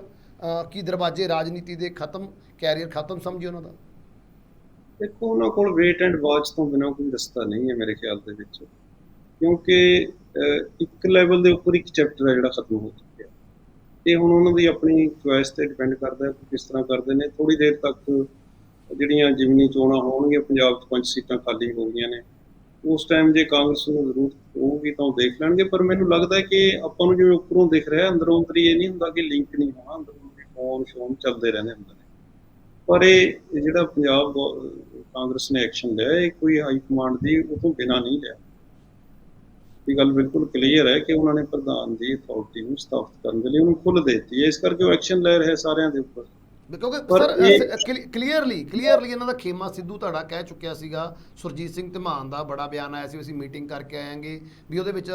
ਕੀ ਦਰਵਾਜ਼ੇ ਰਾਜਨੀਤੀ ਦੇ ਖਤਮ ਕੈਰੀਅਰ ਖਤਮ ਸਮਝੀ ਉਹਨਾਂ ਦਾ? ਦੇਖੋ, ਉਹਨਾਂ ਕੋਲ ਵੇਟ ਐਂਡ ਵਾਚ ਤੋਂ ਬਿਨਾਂ ਕੋਈ ਰਸਤਾ ਨਹੀਂ ਹੈ ਮੇਰੇ ਖਿਆਲ ਦੇ ਵਿੱਚ। ਕਿਉਂਕਿ ਇੱਕ ਲੈਵਲ ਦੇ ਉੱਪਰ ਇੱਕ ਚੈਪਟਰ ਹੈ ਜਿਹੜਾ ਖਤਮ ਹੋ ਚੁੱਕਿਆ। ਇਹ ਹੁਣ ਉਹਨਾਂ ਦੀ ਆਪਣੀ ਚੁਆਇਸ ਤੇ ਡਿਪੈਂਡ ਕਰਦਾ ਕਿ ਕਿਸ ਤਰ੍ਹਾਂ ਕਰਦੇ ਨੇ। ਥੋੜੀ ਦੇਰ ਤੱਕ ਜਿਹੜੀਆਂ ਜਿਮਨੀ ਚੋਣਾਂ ਹੋਣਗੀਆਂ, ਪੰਜਾਬ 'ਚ ਪੰਜ ਸੀਟਾਂ ਖਾਲੀ ਹੋ ਗਈਆਂ ਨੇ। ਉਸ ਟਾਈਮ ਜੇ ਕਾਂਗਰਸ ਨੂੰ ਜ਼ਰੂਰਤ ਹੋਊਗੀ ਤਾਂ ਉਹ ਦੇਖ ਲੈਣਗੇ, ਪਰ ਮੈਨੂੰ ਲੱਗਦਾ ਕਿ ਆਪਾਂ ਨੂੰ ਜਿਵੇਂ ਉੱਪਰੋਂ ਦਿਖ ਰਿਹਾ ਅੰਦਰੋਂ ਅੰਦਰੀ ਇਹ ਨਹੀਂ ਹੁੰਦਾ ਕਿ ਲਿੰਕ ਨਹੀਂ ਹੋਣਾ, ਅੰਦਰੋਂ ਵੀ ਫੋਨ ਸ਼ੋਨ ਚੱਲਦੇ ਰਹਿੰਦੇ ਹੁੰਦੇ ਨੇ। ਪਰ ਇਹ ਜਿਹੜਾ ਪੰਜਾਬ ਗੌ- ਕਾਂਗਰਸ ਨੇ ਐਕਸ਼ਨ ਲਿਆ, ਇਹ ਕੋਈ ਹਾਈ ਕਮਾਂਡ ਦੀ ਉਹ ਤੋਂ ਬਿਨਾਂ ਨਹੀਂ ਲਿਆ। ਇਹ ਗੱਲ ਬਿਲਕੁਲ ਕਲੀਅਰ ਹੈ ਕਿ ਉਹਨਾਂ ਨੇ ਪ੍ਰਧਾਨ ਦੀ ਅਥਾਰਟੀ ਨੂੰ ਸਥਾਪਿਤ ਕਰਨ ਦੇ ਲਈ ਉਹਨੂੰ ਖੁੱਲ੍ਹ ਦਿੱਤੀ ਹੈ। ਇਸ ਕਰਕੇ ਉਹ ਐਕਸ਼ਨ ਲੈ ਰਿਹਾ ਸਾਰਿਆਂ ਦੇ ਉੱਪਰ। ਕਿਉਂਕਿ ਸਰ ਕਲੀਅਰਲੀ ਕਲੀਅਰਲੀ ਇਹਨਾਂ ਦਾ ਖੇਮਾ ਸਿੱਧੂ ਤੁਹਾਡਾ ਕਹਿ ਚੁੱਕਿਆ ਸੀਗਾ। ਸੁਰਜੀਤ ਸਿੰਘ ਧਮਾਨ ਦਾ ਬੜਾ ਬਿਆਨ ਆਇਆ ਸੀ ਅਸੀਂ ਮੀਟਿੰਗ ਕਰਕੇ ਆਏਾਂਗੇ ਵੀ ਉਹਦੇ ਵਿੱਚ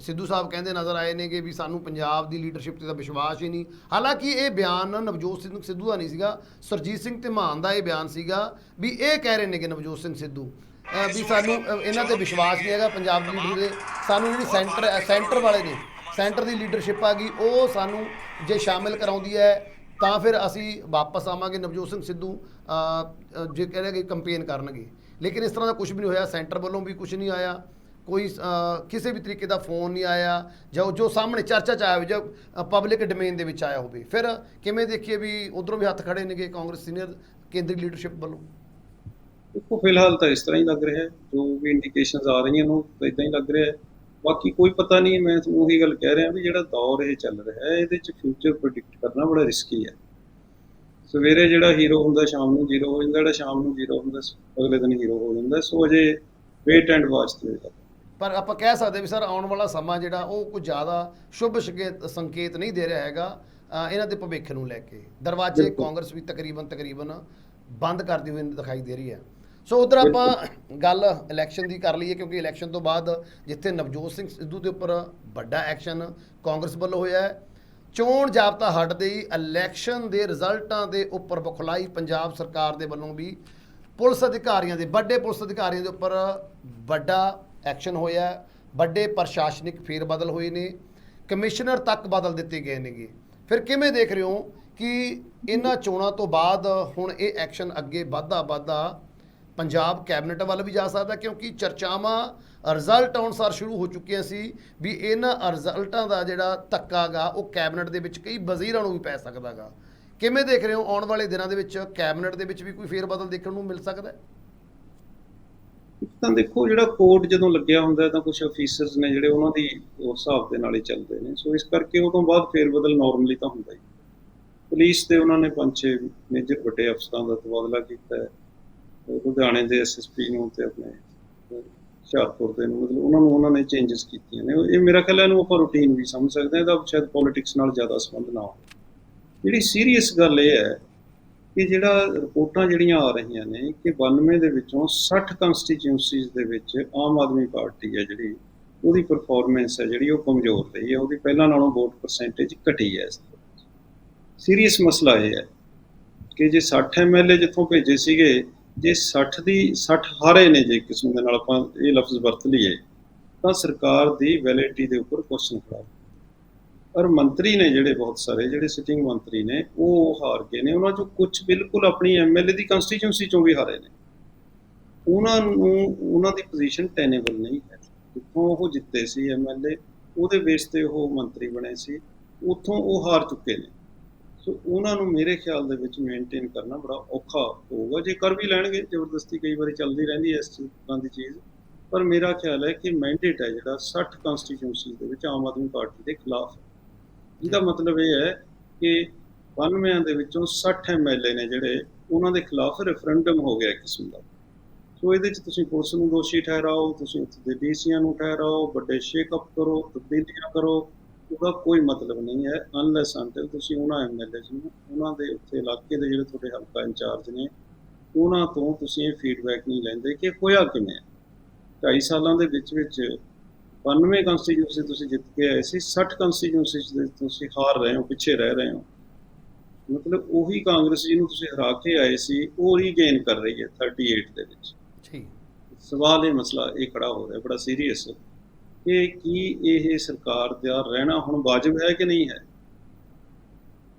ਸਿੱਧੂ ਸਾਹਿਬ ਕਹਿੰਦੇ ਨਜ਼ਰ ਆਏ ਨੇ ਕਿ ਵੀ ਸਾਨੂੰ ਪੰਜਾਬ ਦੀ ਲੀਡਰਸ਼ਿਪ ਤੇ ਤਾਂ ਵਿਸ਼ਵਾਸ ਹੀ ਨਹੀਂ। ਹਾਲਾਂਕਿ ਇਹ ਬਿਆਨ ਨਵਜੋਤ ਸਿੰਘ ਸਿੱਧੂ ਦਾ ਨਹੀਂ ਸੀਗਾ। ਸੁਰਜੀਤ ਸਿੰਘ ਧਮਾਨ ਦਾ ਇਹ ਬਿਆਨ ਸੀਗਾ ਵੀ ਇਹ ਕਹਿ ਰਹੇ ਨੇ ਕਿ ਨਵਜੋਤ ਸਿੰਘ ਸਿੱਧੂ। ਵੀ ਸਾਨੂੰ ਇਹਨਾਂ ਤੇ ਵਿਸ਼ਵਾਸ ਨਹੀਂ ਹੈਗਾ, ਪੰਜਾਬ ਦੀ ਲੀਡਰ ਦੇ। ਸਾਨੂੰ ਜਿਹੜੀ ਸੈਂਟਰ ਸੈਂਟਰ ਵਾਲੇ ਨੇ ਸੈਂਟਰ ਦੀ ਲੀਡਰਸ਼ਿਪ ਆ ਗਈ, ਉਹ ਸਾਨੂੰ ਜੇ ਸ਼ਾਮਿਲ ਕਰਾਉਂਦੀ ਹੈ, ਤਾਂ ਫਿਰ ਅਸੀਂ ਵਾਪਸ ਆਵਾਂਗੇ। ਨਵਜੋਤ ਸਿੰਘ ਸਿੱਧੂ ਜੇ ਕਹਿੰਦੇ ਕਿ ਕੰਪੇਨ ਕਰਨਗੇ। ਲੇਕਿਨ ਇਸ ਤਰ੍ਹਾਂ ਦਾ ਕੁਝ ਵੀ ਨਹੀਂ ਹੋਇਆ। ਸੈਂਟਰ ਵੱਲੋਂ ਵੀ ਕੁਝ ਨਹੀਂ ਆਇਆ। ਕੋਈ ਕਿਸੇ ਵੀ ਤਰੀਕੇ ਦਾ ਫੋਨ ਨਹੀਂ ਆਇਆ। ਜੋ ਜੋ ਸਾਹਮਣੇ ਚਰਚਾ ਚ ਆਇਆ ਹੋਵੇ, ਜੋ ਪਬਲਿਕ ਡੋਮੇਨ ਦੇ ਵਿੱਚ ਆਇਆ ਹੋਵੇ। ਫਿਰ ਕਿਵੇਂ ਦੇਖੀਏ ਵੀ ਉਧਰੋਂ ਵੀ ਹੱਥ ਖੜੇ ਨੇਗੇ ਕਾਂਗਰਸ ਸੀਨੀਅਰ ਕੇਂਦਰੀ ਲੀਡਰਸ਼ਿਪ ਵੱਲੋਂ? ਦੇਖੋ ਫਿਲਹਾਲ ਤਾਂ ਇਸ ਤਰ੍ਹਾਂ ਹੀ ਲੱਗ ਰਿਹਾ ਹੈ। ਜੋ ਵੀ ਇੰਡੀਕੇਸ਼ਨਸ ਆ ਰਹੀਆਂ ਨੂੰ ਇਦਾਂ ਹੀ ਲੱਗ ਰਿਹਾ ਹੈ। ਬਾਕੀ ਕੋਈ ਪਤਾ ਨਹੀਂ ਮੈਂ ਤੁਹਾਨੂੰ ਉਹੀ ਗੱਲ ਕਹਿ ਰਿਹਾ ਵੀ ਜਿਹੜਾ ਦੌਰ ਇਹ ਚੱਲ ਰਿਹਾ ਹੈ ਇਹਦੇ ਚ ਫਿਊਚਰ ਪ੍ਰੈਡਿਕਟ ਕਰਨਾ ਬੜਾ ਰਿਸਕੀ ਹੈ। ਸਵੇਰੇ ਜਿਹੜਾ ਹੀਰੋ ਹੁੰਦਾ ਸ਼ਾਮ ਨੂੰ ਜ਼ੀਰੋ ਹੋ ਜਾਂਦਾ ਜਿਹੜਾ ਸ਼ਾਮ ਨੂੰ ਜ਼ੀਰੋ ਹੁੰਦਾ ਅਗਲੇ ਦਿਨ ਹੀਰੋ ਹੋ ਜਾਂਦਾ ਸੋ ਅਜੇ ਵੇਟ ਐਂਡ ਵਾਚ ਤੇ। ਪਰ ਆਪਾਂ ਕਹਿ ਸਕਦੇ ਵੀ ਸਰ ਆਉਣ ਵਾਲਾ ਸਮਾਂ ਜਿਹੜਾ ਉਹ ਕੁਝ ਜ਼ਿਆਦਾ ਸ਼ੁਭ ਸੰਕੇਤ ਸੰਕੇਤ ਨਹੀਂ ਦੇ ਰਿਹਾ ਹੈਗਾ ਇਹਨਾਂ ਦੇ ਭਵਿੱਖ ਨੂੰ ਲੈ ਕੇ। ਦਰਵਾਜ਼ੇ। ਕਾਂਗਰਸ ਵੀ ਤਕਰੀਬਨ ਤਕਰੀਬਨ ਬੰਦ ਕਰਦੀ ਹੋਈ ਦਿਖਾਈ ਦੇ ਰਹੀ ਹੈ। ਸੋ ਉਧਰ ਆਪਾਂ ਗੱਲ ਇਲੈਕਸ਼ਨ ਦੀ ਕਰ ਲਈਏ ਕਿਉਂਕਿ ਇਲੈਕਸ਼ਨ ਤੋਂ ਬਾਅਦ ਜਿੱਥੇ ਨਵਜੋਤ ਸਿੰਘ ਸਿੱਧੂ ਦੇ ਉੱਪਰ ਵੱਡਾ ਐਕਸ਼ਨ ਕਾਂਗਰਸ ਵੱਲੋਂ ਹੋਇਆ ਹੈ। ਚੋਣ ਜਾਬਤਾ ਹਟਦੇ ਹੀ ਇਲੈਕਸ਼ਨ ਦੇ ਰਿਜ਼ਲਟਾਂ ਦੇ ਉੱਪਰ ਬਖਲਾਈ ਪੰਜਾਬ ਸਰਕਾਰ ਦੇ ਵੱਲੋਂ ਵੀ ਪੁਲਿਸ ਅਧਿਕਾਰੀਆਂ ਦੇ ਵੱਡੇ ਪੁਲਿਸ ਅਧਿਕਾਰੀਆਂ ਦੇ ਉੱਪਰ ਵੱਡਾ ਐਕਸ਼ਨ ਹੋਇਆ ਹੈ। ਵੱਡੇ ਪ੍ਰਸ਼ਾਸਨਿਕ ਫੇਰਬਦਲ ਹੋਏ ਨੇ। ਕਮਿਸ਼ਨਰ ਤੱਕ ਬਦਲ ਦਿੱਤੇ ਗਏ ਨੇਗੇ। ਫਿਰ ਕਿਵੇਂ ਦੇਖ ਰਹੇ ਹੋ ਕਿ ਇਹਨਾਂ ਚੋਣਾਂ ਤੋਂ ਬਾਅਦ ਹੁਣ ਇਹ ਐਕਸ਼ਨ ਅੱਗੇ ਵੱਧਦਾ ਵੱਧਦਾ ਪੰਜਾਬ ਕੈਬਨਿਟ ਵੱਲ ਵੀ ਜਾ ਸਕਦਾ ਕਿਉਂਕਿ ਚਰਚਾਵਾਂ ਰਿਜ਼ਲਟ ਅਨੁਸਾਰ ਸ਼ੁਰੂ ਹੋ ਚੁੱਕੀਆਂ ਸੀ ਵੀ ਇਹਨਾਂ ਰਿਜ਼ਲਟਾਂ ਦਾ ਜਿਹੜਾ ਧੱਕਾਗਾ ਉਹ ਕੈਬਨਿਟ ਦੇ ਵਿੱਚ ਕਈ ਵਜ਼ੀਰਾਂ ਨੂੰ ਵੀ ਪੈ ਸਕਦਾਗਾ ਕਿਵੇਂ ਦੇਖ ਰਹੇ ਹੋ? ਆਉਣ ਵਾਲੇ ਦਿਨਾਂ ਦੇ ਵਿੱਚ ਕੈਬਨਿਟ ਦੇ ਵਿੱਚ ਵੀ ਕੋਈ ਫੇਰਬਦਲ ਦੇਖਣ ਨੂੰ ਮਿਲ ਸਕਦਾ ਹੈ? ਤਾਂ ਦੇਖੋ, ਜਿਹੜਾ ਕੋਰਟ ਜਦੋਂ ਲੱਗਿਆ ਹੁੰਦਾ ਤਾਂ ਕੁਝ ਅਫੀਸਰਸ ਨੇ ਜਿਹੜੇ ਉਹਨਾਂ ਦੀ ਉਸ ਹਿਸਾਬ ਦੇ ਨਾਲ ਹੀ ਚੱਲਦੇ ਨੇ। ਸੋ ਇਸ ਕਰਕੇ ਉਹ ਤੋਂ ਬਾਅਦ ਫੇਰ ਬਦਲ ਨਾਰਮਲੀ ਤਾਂ ਹੁੰਦਾ ਹੀ। ਪੁਲਿਸ ਦੇ ਉਹਨਾਂ ਨੇ ਪੰਜ ਛੇ ਮੇਜਰ ਵੱਡੇ ਅਫਸਰਾਂ ਦਾ ਤਬਾਦਲਾ ਕੀਤਾ ਹੈ। ਲੁਧਿਆਣੇ ਦੇ ਐਸਐਸਪੀ ਨੂੰ ਤੇ ਆਪਣੇ ਹੁਸ਼ਿਆਰਪੁਰ ਦੇ ਨੂੰ, ਮਤਲਬ ਉਹਨਾਂ ਨੂੰ, ਉਹਨਾਂ ਨੇ ਚੇਂਜਸ ਕੀਤੀਆਂ ਨੇ। ਇਹ ਮੇਰਾ ਖਿਆਲ ਹੈ ਇਹਨੂੰ ਆਪਾਂ ਰੂਟੀਨ ਵੀ ਸਮਝ ਸਕਦੇ ਹਾਂ, ਇਹਦਾ ਸ਼ਾਇਦ ਪੋਲਿਟਿਕਸ ਨਾਲ ਜ਼ਿਆਦਾ ਸੰਬੰਧ ਨਾ ਹੋਵੇ। ਜਿਹੜੀ ਸੀਰੀਅਸ ਗੱਲ ਇਹ ਹੈ ਕਿ ਜਿਹੜਾ ਰਿਪੋਰਟਾਂ ਜਿਹੜੀਆਂ ਆ ਰਹੀਆਂ ਨੇ ਕਿ 92 ਦੇ ਵਿੱਚੋਂ 60 ਕੰਸਟੀਚੁਐਂਸੀਜ਼ ਦੇ ਵਿੱਚ ਆਮ ਆਦਮੀ ਪਾਰਟੀ ਹੈ ਜਿਹੜੀ, ਉਹਦੀ ਪਰਫਾਰਮੈਂਸ ਹੈ ਜਿਹੜੀ ਉਹ ਕਮਜ਼ੋਰ ਰਹੀ ਹੈ, ਉਹਦੀ ਪਹਿਲਾਂ ਨਾਲੋਂ ਵੋਟ ਪਰਸੈਂਟੇਜ ਘਟੀ ਹੈ ਇਸ ਸੀਰੀਅਸ ਮਸਲਾ ਇਹ ਹੈ ਕਿ ਜੇ 60 ਐਮਐਲਏ ਜਿੱਥੋਂ ਭੇਜੇ ਸੀਗੇ ਜੇ 60 ਦੀ 60 ਹਾਰੇ ਨੇ ਜੇ ਕਿਸਮ ਦੇ ਨਾਲ ਆਪਾਂ ਇਹ ਲਫ਼ਜ਼ ਵਰਤ ਲਈਏ, ਤਾਂ ਸਰਕਾਰ ਦੀ ਵੈਲਿਡਿਟੀ ਦੇ ਉੱਪਰ ਕੁਐਸਚਨ ਖੜਾ ਹੈ। ਪਰ ਮੰਤਰੀ ਨੇ ਜਿਹੜੇ ਬਹੁਤ ਸਾਰੇ, ਜਿਹੜੇ ਸਿਟਿੰਗ ਮੰਤਰੀ ਨੇ, ਉਹ ਹਾਰ ਗਏ ਨੇ। ਉਹਨਾਂ ਚੋਂ ਕੁਝ ਬਿਲਕੁਲ ਆਪਣੀ ਐਮਐਲਏ ਦੀ ਕੰਸਟੀਚੁਐਂਸੀ ਚੋਂ ਵੀ ਹਾਰੇ ਨੇ। ਉਹਨਾਂ ਨੂੰ, ਉਹਨਾਂ ਦੀ ਪੋਜੀਸ਼ਨ ਟੈਨੇਬਲ ਨਹੀਂ ਹੈ। ਜਿੱਥੋਂ ਉਹ ਜਿੱਤੇ ਸੀ ਐਮਐਲਏ ਉਹਦੇ ਬੇਸ ਤੇ ਉਹ ਮੰਤਰੀ ਬਣੇ ਸੀ। ਉੱਥੋਂ ਉਹ ਹਾਰ ਚੁੱਕੇ ਨੇ। ਸੋ ਉਹਨਾਂ ਨੂੰ ਮੇਰੇ ਖਿਆਲ ਦੇ ਵਿੱਚ ਮੇਨਟੇਨ ਕਰਨਾ ਬੜਾ ਔਖਾ ਹੋਊਗਾ। ਜੇ ਕਰ ਵੀ ਲੈਣਗੇ, ਜ਼ਬਰਦਸਤੀ ਕਈ ਵਾਰੀ ਚੱਲਦੀ ਰਹਿੰਦੀ ਹੈ ਇਸ ਤਰ੍ਹਾਂ ਦੀ ਚੀਜ਼। ਪਰ ਮੇਰਾ ਖਿਆਲ ਹੈ ਕਿ ਮੈਂਡੇਟ ਹੈ ਜਿਹੜਾ 60 ਕੰਸਟੀਚੁਐਂਸੀ ਦੇ ਵਿੱਚ ਆਮ ਆਦਮੀ ਪਾਰਟੀ ਦੇ ਖਿਲਾਫ। ਇਹਦਾ ਮਤਲਬ ਇਹ ਹੈ ਕਿ 92 ਦੇ ਵਿੱਚੋਂ 60 ਐਮਐਲਏ ਨੇ ਜਿਹੜੇ, ਉਹਨਾਂ ਦੇ ਖਿਲਾਫ ਰੈਫਰੈਂਡਮ ਹੋ ਗਿਆ ਕਿਸਮ ਦਾ। ਸੋ ਇਹਦੇ ਚ ਤੁਸੀਂ ਪੁਲਿਸ ਨੂੰ ਦੋਸ਼ੀ ਠਹਿਰਾਓ, ਤੁਸੀਂ ਉੱਥੇ ਦੇ ਡੀਸੀਆਂ ਨੂੰ ਠਹਿਰਾਓ, ਵੱਡੇ ਸ਼ੇਕਅਪ ਕਰੋ, ਤਬਦੀਲੀਆਂ ਕਰੋ। ਉਹਦਾ ਕੋਈ ਮਤਲਬ ਨਹੀਂ ਹੈ ਅਨਲੈਸ ਅੰਟਿਲ ਤੁਸੀਂ ਉਹਨਾਂ ਐਮਐਲਏ ਨੂੰ ਉਹਨਾਂ ਦੇ ਉੱਥੇ ਇਲਾਕੇ ਦੇ ਜਿਹੜੇ ਤੁਹਾਡੇ ਹਲਕਾ ਇੰਚਾਰਜ ਨੇ ਉਹਨਾਂ ਤੋਂ ਤੁਸੀਂ ਇਹ ਫੀਡਬੈਕ ਨਹੀਂ ਲੈਂਦੇ ਕਿ ਹੋਇਆ ਕਿਵੇਂ ਹੈ। 2.5 ਸਾਲਾਂ ਦੇ ਵਿੱਚ ਵਿੱਚ 92 ਕੰਸਟੀਟਿਊਂਸੀ ਤੁਸੀਂ ਜਿੱਤ ਕੇ ਆਏ ਸੀ 60 ਕੰਸਟੀਟਿਊਂਸੀ ਦੇ ਤੁਸੀਂ ਹਾਰ ਰਹੇ ਹੋ ਪਿੱਛੇ ਰਹਿ ਰਹੇ ਹੋ। ਮਤਲਬ ਉਹੀ ਕਾਂਗਰਸ ਜਿਹਨੂੰ ਤੁਸੀਂ ਹਰਾ ਕੇ ਆਏ ਸੀ ਉਹ ਰੀਗੇਨ ਕਰ ਰਹੀ ਹੈ 38 ਦੇ ਵਿੱਚ। ਜੀ ਸਵਾਲ ਇਹ ਮਸਲਾ ਇਹ ਖੜਾ ਹੋ ਰਿਹਾ ਬੜਾ ਸੀਰੀਅਸ ਕਿ ਕੀ ਇਹ ਸਰਕਾਰ ਦਾ ਰਹਿਣਾ ਹੁਣ ਵਾਜਬ ਹੈ ਕਿ ਨਹੀਂ ਹੈ?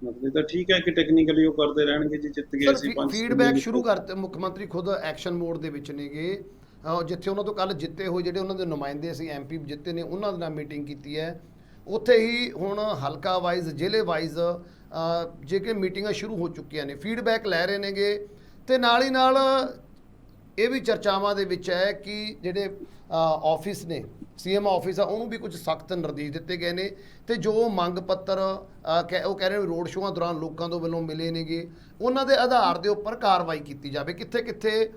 ਮਤਲਬ ਇਹ ਤਾਂ ਠੀਕ ਹੈ ਕਿ ਟੈਕਨੀਕਲੀ ਉਹ ਕਰਦੇ ਰਹਿਣਗੇ ਜੀ ਜਿੱਤ ਗਏ ਸਰ ਸੀ ਪੰਜ ਫੀਡਬੈਕ ਸ਼ੁਰੂ ਕਰਤੇ ਮੁੱਖ ਮੰਤਰੀ ਖੁਦ ਐਕਸ਼ਨ ਮੋਡ ਦੇ ਵਿੱਚ ਨੇਗੇ। ਜਿੱਥੇ ਉਹਨਾਂ ਤੋਂ ਕੱਲ ਜਿੱਤੇ ਹੋਏ ਜਿਹੜੇ ਉਹਨਾਂ ਦੇ ਨੁਮਾਇੰਦੇ ਸੀ ਐਮਪੀ ਜਿੱਤੇ ਨੇ ਉਹਨਾਂ ਦੇ ਨਾਲ ਮੀਟਿੰਗ ਕੀਤੀ ਹੈ। ਉੱਥੇ ਹੀ ਹੁਣ ਹਲਕਾ ਵਾਈਜ਼ ਜ਼ਿਲ੍ਹੇ ਵਾਈਜ਼ ਜੇ ਕਿ ਮੀਟਿੰਗਾਂ ਸ਼ੁਰੂ ਹੋ ਚੁੱਕੀਆਂ ਨੇ। ਫੀਡਬੈਕ ਲੈ ਰਹੇ ਨੇਗੇ। ਤੇ ਨਾਲ ਹੀ ਨਾਲ ਇਹ ਵੀ ਚਰਚਾਵਾਂ ਦੇ ਵਿੱਚ ਹੈ ਕਿ ਜਿਹੜੇ ਆਫਿਸ ਨੇ ਸੀਐਮ ਆਫਿਸ ਆ ਉਹਨੂੰ ਵੀ ਕੁਝ ਸਖਤ ਨਿਰਦੇਸ਼ ਦਿੱਤੇ ਗਏ ਨੇ ਤੇ ਜੋ ਮੰਗ ਪੱਤਰ ਕਹਿ- ਉਹ ਕਹਿ ਰਹੇ ਰੋਡ ਸ਼ੋਆਂ ਦੌਰਾਨ ਲੋਕਾਂ ਤੋਂ ਵੱਲੋਂ ਮਿਲੇ ਨੇਗੇ ਉਹਨਾਂ ਦੇ ਆਧਾਰ ਦੇ ਉੱਪਰ ਕਾਰਵਾਈ ਕੀਤੀ ਜਾਵੇ। ਕਿੱਥੇ ਕਿੱਥੇ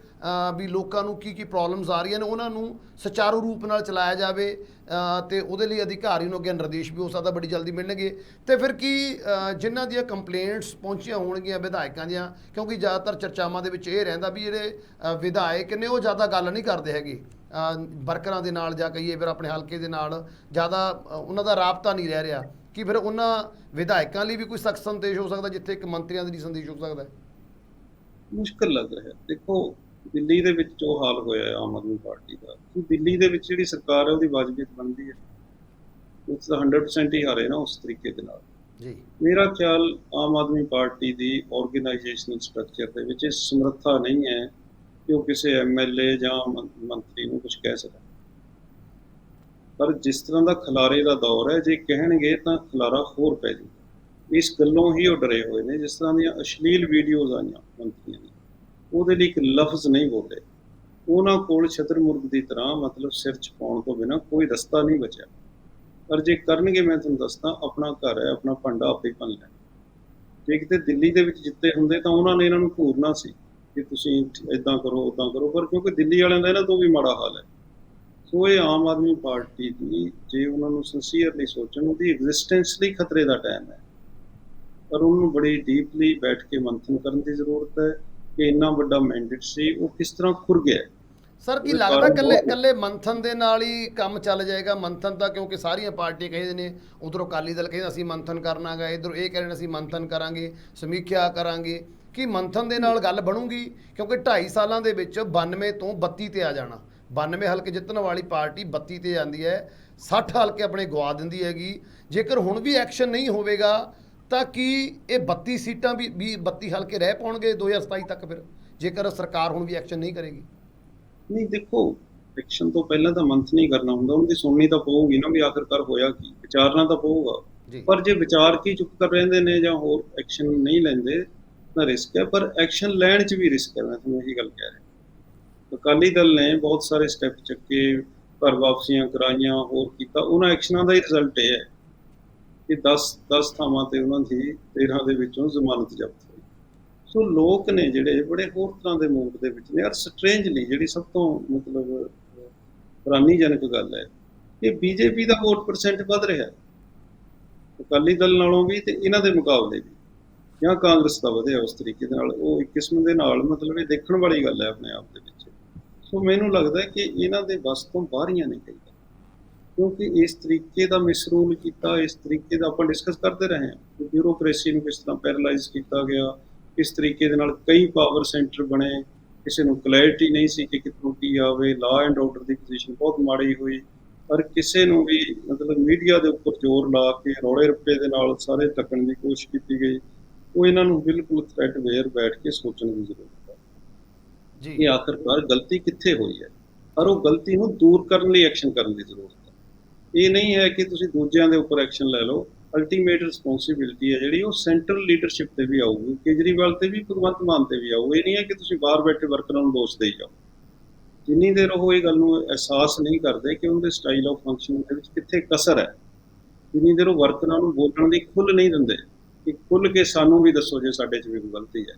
ਵੀ ਲੋਕਾਂ ਨੂੰ ਕੀ ਕੀ ਪ੍ਰੋਬਲਮਸ ਆ ਰਹੀਆਂ ਨੇ ਉਹਨਾਂ ਨੂੰ ਸੁਚਾਰੂ ਰੂਪ ਨਾਲ ਚਲਾਇਆ ਜਾਵੇ ਅ, ਤੇ ਉਹਦੇ ਲਈ ਅਧਿਕਾਰੀ ਨੂੰ ਅੱਗੇ ਨਿਰਦੇਸ਼ ਵੀ ਹੋ ਸਕਦਾ ਬੜੀ ਜਲਦੀ ਮਿਲਣਗੇ। ਤੇ ਫਿਰ ਕੀ ਅ, ਜਿਨ੍ਹਾਂ ਦੀਆਂ ਕੰਪਲੇਂਟਸ ਪਹੁੰਚੀਆਂ ਹੋਣਗੀਆਂ ਵਿਧਾਇਕਾਂ ਦੀਆਂ ਕਿਉਂਕਿ ਜ਼ਿਆਦਾਤਰ ਚਰਚਾਵਾਂ ਦੇ ਵਿੱਚ ਇਹ ਰਹਿੰਦਾ ਵੀ ਜਿਹੜੇ ਵਿਧਾਇਕ ਨੇ ਉਹ ਜ਼ਿਆਦਾ ਗੱਲ ਨਹੀਂ ਕਰਦੇ ਹੈਗੇ। ਵਰਕਰਾਂ ਦੇ ਨਾਲ ਜਾਂ ਕਹੀਏ ਫਿਰ ਆਪਣੇ ਹਲਕੇ ਦੇ ਨਾਲ ਜ਼ਿਆਦਾ ਉਹਨਾਂ ਦਾ ਰਾਬਤਾ ਨਹੀਂ ਰਹਿ ਰਿਹਾ। ਕਿ ਫਿਰ ਉਹਨਾਂ ਵਿਧਾਇਕਾਂ ਲਈ ਵੀ ਕੋਈ ਸਖਤ ਸੰਦੇਸ਼ ਹੋ ਸਕਦਾ ਜਿੱਥੇ ਇੱਕ ਮੰਤਰੀਆਂ ਦੇ ਲਈ ਸੰਦੇਸ਼ ਹੋ ਸਕਦਾ ਮੁਸ਼ਕਲ ਲੱਗ ਰਿਹਾ ਦੇਖੋ ਦਿੱਲੀ ਦੇ ਵਿੱਚ ਜੋ ਹਾਲ ਹੋਇਆ ਹੈ ਆਮ ਆਦਮੀ ਪਾਰਟੀ ਦਾ ਕਿ ਦਿੱਲੀ ਦੇ ਵਿੱਚ ਜਿਹੜੀ ਸਰਕਾਰ ਹੈ ਉਹਦੀ ਵਾਜਬੀਅਤ ਬਣਦੀ ਹੈ। ਤਾਂ 100% ਹੀ ਹਾਰੇ ਨਾ ਉਸ ਤਰੀਕੇ ਦੇ ਨਾਲ। ਜੀ। ਮੇਰਾ ਖਿਆਲ ਆਮ ਆਦਮੀ ਪਾਰਟੀ ਦੀ ਆਰਗੇਨਾਈਜੇਸ਼ਨਲ ਸਟਰਕਚਰ ਦੇ ਵਿੱਚ ਇਹ ਸਮਰੱਥਾ ਨਹੀਂ ਹੈ। ਕਿ ਉਹ ਕਿਸੇ ਐਮਐਲਏ ਜਾਂ ਮੰਤਰੀ ਨੂੰ ਕੁਝ ਕਹਿ ਸਕਣ। ਪਰ ਜਿਸ ਤਰ੍ਹਾਂ ਦਾ ਖਲਾਰੇ ਦਾ ਦੌਰ ਹੈ, ਜੇ ਕਹਿਣਗੇ ਤਾਂ ਖਲਾਰਾ ਹੋਰ ਪੈ ਜੂ ਇਸ ਗੱਲੋਂ ਹੀ ਉਹ ਡਰੇ ਹੋਏ ਨੇ, ਜਿਸ ਤਰ੍ਹਾਂ ਦੀਆਂ ਅਸ਼ਲੀਲ ਵੀਡੀਓਜ਼ ਆਈਆਂ ਮੰਤਰੀਆਂ ਦੀ ਉਹਦੇ ਲਈ ਇੱਕ ਲਫ਼ਜ਼ ਨਹੀਂ ਬੋਲੇ। ਉਹਨਾਂ ਕੋਲ ਛਤਰਮੁਰਗ ਦੀ ਤਰ੍ਹਾਂ ਮਤਲਬ ਸਿਰ ਚ ਪਾਉਣ ਤੋਂ ਬਿਨਾ ਕੋਈ ਰਸਤਾ ਨਹੀਂ ਬਚਿਆ। ਪਰ ਜੇ ਕਰਨਗੇ, ਮੈਂ ਤੁਹਾਨੂੰ ਦੱਸਦਾ, ਆਪਣਾ ਘਰ ਹੈ, ਆਪਣਾ ਭਾਂਡਾ ਆਪੇ ਹੀ ਭੰਨ ਲੈਣਾ ਜੇ ਕਿਤੇ ਦਿੱਲੀ ਦੇ ਵਿੱਚ ਜਿੱਤੇ ਹੁੰਦੇ ਤਾਂ ਉਹਨਾਂ ਨੇ ਇਹਨਾਂ ਨੂੰ ਘੂਰਨਾ ਸੀ। ਕਿ ਤੁਸੀਂ ਇਦਾਂ ਕਰੋ ਉਦਾਂ ਕਰੋ ਪਰ ਕਿਉਂਕਿ ਦਿੱਲੀ ਵਾਲਿਆਂ ਦਾ ਇਹਨਾਂ ਤੋਂ ਵੀ ਮਾੜਾ ਹਾਲ ਹੈ। ਸੋ ਇਹ ਆਮ ਆਦਮੀ ਪਾਰਟੀ ਦੀ ਜੇ ਉਹਨਾਂ ਨੂੰ ਸਿੰਸੀਅਰਲੀ ਸੋਚਣ ਉਹਦੀ ਐਗਜ਼ਿਸਟੈਂਸ ਲਈ ਖਤਰੇ ਦਾ ਟਾਈਮ ਹੈ। ਪਰ ਉਹਨੂੰ ਬੜੀ ਡੀਪਲੀ ਬੈਠ ਕੇ ਮੰਥਨ ਕਰਨ ਦੀ ਜ਼ਰੂਰਤ ਹੈ ਕਿ ਇੰਨਾ ਵੱਡਾ ਮੈਂਡੇਟ ਸੀ ਉਹ ਕਿਸ ਤਰ੍ਹਾਂ ਖੁਰ ਗਿਆ। ਸਰ ਕੀ ਲੱਗਦਾ ਕੱਲੇ ਕੱਲੇ ਮੰਥਨ ਦੇ ਨਾਲ ਹੀ ਕੰਮ ਚੱਲ ਜਾਏਗਾ? ਮੰਥਨ ਤਾਂ ਕਿਉਂਕਿ ਸਾਰੀਆਂ ਪਾਰਟੀਆਂ ਕਹਿੰਦੇ ਨੇ ਉਧਰੋਂ ਅਕਾਲੀ ਦਲ ਕਹਿੰਦੇ ਅਸੀਂ ਮੰਥਨ ਕਰਨਾਗਾ ਇਧਰੋਂ ਇਹ ਕਹਿੰਦੇ ਅਸੀਂ ਮੰਥਨ ਕਰਾਂਗੇ ਸਮੀਖਿਆ ਕਰਾਂਗੇ। ਕੀ ਮੰਥਨ ਦੇ ਨਾਲ ਗੱਲ ਬਣੂਗੀ ਕਿਉਂਕਿ 2.5 ਸਾਲਾਂ ਦੇ ਵਿੱਚ 92 ਤੋਂ 32 ਤੇ ਆ ਜਾਣਾ। 92 ਹਲਕੇ ਜਿੱਤਣ ਵਾਲੀ ਪਾਰਟੀ 32 ਤੇ ਜਾਂਦੀ ਹੈ 60 ਹਲਕੇ ਆਪਣੇ ਗਵਾ ਦਿੰਦੀ ਹੈਗੀ। ਜੇਕਰ ਹੁਣ ਵੀ ਐਕਸ਼ਨ ਨਹੀਂ ਹੋਵੇਗਾ ਤਾਂ ਕੀ ਇਹ 32 ਸੀਟਾਂ ਵੀ ਵੀ 32 ਹਲਕੇ ਰਹਿ ਪਾਉਣਗੇ 2027 ਤੱਕ ਫਿਰ ਜੇਕਰ ਸਰਕਾਰ ਹੁਣ ਵੀ ਐਕਸ਼ਨ ਨਹੀਂ ਕਰੇਗੀ? ਨਹੀਂ ਦੇਖੋ ਐਕਸ਼ਨ ਤੋਂ ਪਹਿਲਾਂ ਤਾਂ ਮੰਥ ਨਹੀਂ ਕਰਨਾ ਹੁੰਦਾ ਉਹਦੀ ਸੁਣਨੀ ਤਾਂ ਪਊਗੀ ਨਾ ਵੀ ਆਖਰਕਾਰ ਹੋਇਆ ਕੀ ਵਿਚਾਰਨਾ ਤਾਂ ਪਊਗਾ। ਪਰ ਜੇ ਵਿਚਾਰ ਕੀ ਚੁੱਪ ਕਰ ਰਹਿੰਦੇ ਨੇ ਜਾਂ ਹੋਰ ਐਕਸ਼ਨ ਨਹੀਂ ਲੈਂਦੇ ਤਾਂ ਰਿਸਕ ਹੈ, ਪਰ ਐਕਸ਼ਨ ਲੈਣ 'ਚ ਵੀ ਰਿਸਕ ਹੈ, ਮੈਂ ਤੁਹਾਨੂੰ ਇਹੀ ਗੱਲ ਕਹਿ ਰਿਹਾ। ਅਕਾਲੀ ਦਲ ਨੇ ਬਹੁਤ ਸਾਰੇ ਸਟੈਪ ਚੱਕੇ, ਘਰ ਵਾਪਸੀਆਂ ਕਰਾਈਆਂ, ਹੋਰ ਕੀਤਾ, ਉਹਨਾਂ ਐਕਸ਼ਨਾਂ ਦਾ ਹੀ ਰਿਜ਼ਲਟ ਇਹ ਹੈ ਕਿ 10 10 ਥਾਵਾਂ ਤੇ ਉਹਨਾਂ ਦੀ 13 ਦੇ ਵਿੱਚੋਂ ਜ਼ਮਾਨਤ ਜ਼ਬਤ ਹੋਈ। ਸੋ ਲੋਕ ਨੇ ਜਿਹੜੇ ਬੜੇ ਹੋਰ ਤਰ੍ਹਾਂ ਦੇ ਮੂਡ ਦੇ ਵਿੱਚ ਨੇ, ਔਰ ਸਟ੍ਰੇਂਜਲੀ ਜਿਹੜੀ ਸਭ ਤੋਂ ਮਤਲਬ ਹੈਰਾਨੀਜਨਕ ਗੱਲ ਹੈ ਕਿ ਬੀਜੇਪੀ ਦਾ ਵੋਟ ਪਰਸੈਂਟ ਵੱਧ ਰਿਹਾ। ਹੈ ਅਕਾਲੀ ਦਲ ਨਾਲੋਂ ਵੀ ਤੇ ਇਹਨਾਂ ਦੇ ਮੁਕਾਬਲੇ ਵੀ। ਜਾਂ ਕਾਂਗਰਸ ਦਾ ਵਧਿਆ ਉਸ ਤਰੀਕੇ ਦੇ ਨਾਲ, ਉਹ ਇੱਕ ਕਿਸਮ ਦੇ ਨਾਲ ਮਤਲਬ ਇਹ ਦੇਖਣ ਵਾਲੀ ਗੱਲ ਹੈ ਆਪਣੇ ਆਪ ਦੇ ਵਿੱਚ। ਸੋ ਮੈਨੂੰ ਲੱਗਦਾ ਹੈ ਕਿ ਇਹਨਾਂ ਦੇ ਬਸ ਤੋਂ ਬਾਹਰੀਆਂ ਨਹੀਂ ਗਈਆਂ ਕਿਉਂਕਿ ਇਸ ਤਰੀਕੇ ਦਾ ਮਿਸਰੂਲ ਕੀਤਾ, ਇਸ ਤਰੀਕੇ ਦਾ ਆਪਾਂ ਡਿਸਕਸ ਕਰਦੇ ਰਹੇ ਹਾਂ ਕਿ ਬਿਊਰੋਕ੍ਰੇਸੀ ਨੂੰ ਕਿਸ ਤਰ੍ਹਾਂ ਪੈਰਲਾਈਜ਼ ਕੀਤਾ ਗਿਆ ਇਸ ਤਰੀਕੇ ਦੇ ਨਾਲ ਕਈ ਪਾਵਰ ਸੈਂਟਰ ਬਣੇ, ਕਿਸੇ ਨੂੰ ਕਲੈਰਿਟੀ ਨਹੀਂ ਸੀ ਕਿ ਕਿੱਥੋਂ ਕੀ ਆਵੇ law and order the position ਬਹੁਤ ਮਾੜੀ ਹੋਈ, ਪਰ ਕਿਸੇ ਨੂੰ ਵੀ ਮਤਲਬ ਮੀਡੀਆ ਦੇ ਉੱਪਰ ਜ਼ੋਰ ਲਾ ਕੇ ਰੌਲੇ ਰੱਪੇ ਦੇ ਨਾਲ ਸਾਰੇ ਢੱਕਣ ਦੀ ਕੋਸ਼ਿਸ਼ ਕੀਤੀ ਗਈ। ਉਹ ਇਹਨਾਂ ਨੂੰ ਬਿਲਕੁਲ ਥ੍ਰੈਟ ਵੇਅਰ ਬੈਠ ਕੇ ਸੋਚਣ ਦੀ ਜ਼ਰੂਰਤ ਹੈ। ਜੀ। ਕਿ ਆਖਰਕਾਰ ਗਲਤੀ ਕਿੱਥੇ ਹੋਈ ਹੈ? ਪਰ ਉਹ ਗਲਤੀ ਨੂੰ ਦੂਰ ਕਰਨ ਲਈ ਐਕਸ਼ਨ ਕਰਨ ਦੀ ਜ਼ਰੂਰਤ ਹੈ। ਇਹ ਨਹੀਂ ਹੈ ਕਿ ਤੁਸੀਂ ਦੂਜਿਆਂ ਦੇ ਉੱਪਰ ਐਕਸ਼ਨ ਲੈ ਲਓ। ਅਲਟੀਮੇਟ ਰਿਸਪੌਂਸਿਬਿਲਟੀ ਹੈ ਜਿਹੜੀ ਉਹ ਸੈਂਟਰਲ ਲੀਡਰਸ਼ਿਪ ਤੇ ਵੀ ਆਊਗੀ ਕੇਜਰੀਵਾਲ ਤੇ ਵੀ ਭਗਵੰਤ ਮਾਨ ਤੇ ਵੀ ਆਊ। ਇਹ ਨਹੀਂ ਹੈ ਕਿ ਤੁਸੀਂ ਬਾਹਰ ਬੈਠੇ ਵਰਕਰਾਂ ਨੂੰ ਦੋਸ਼ ਦੇਈ ਜਾਓ। ਜਿੰਨੀ ਦੇਰ ਉਹ ਇਹ ਗੱਲ ਨੂੰ ਅਹਿਸਾਸ ਨਹੀਂ ਕਰਦੇ ਕਿ ਉਹਦੇ ਸਟਾਈਲ ਆਫ ਫੰਕਸ਼ਨਿੰਗ ਦੇ ਵਿੱਚ ਕਿੱਥੇ ਕਸਰ ਹੈ ਜਿੰਨੀ ਦੇਰ ਉਹ ਵਰਕਰਾਂ ਨੂੰ ਬੋਲਣ ਦੀ ਖੁੱਲ੍ਹ ਨਹੀਂ ਦਿੰਦੇ ਕਿ ਖੁੱਲ੍ਹ ਕੇ ਸਾਨੂੰ ਵੀ ਦੱਸੋ ਜੇ ਸਾਡੇ 'ਚ ਵੀ ਕੋਈ ਗਲਤੀ ਹੈ।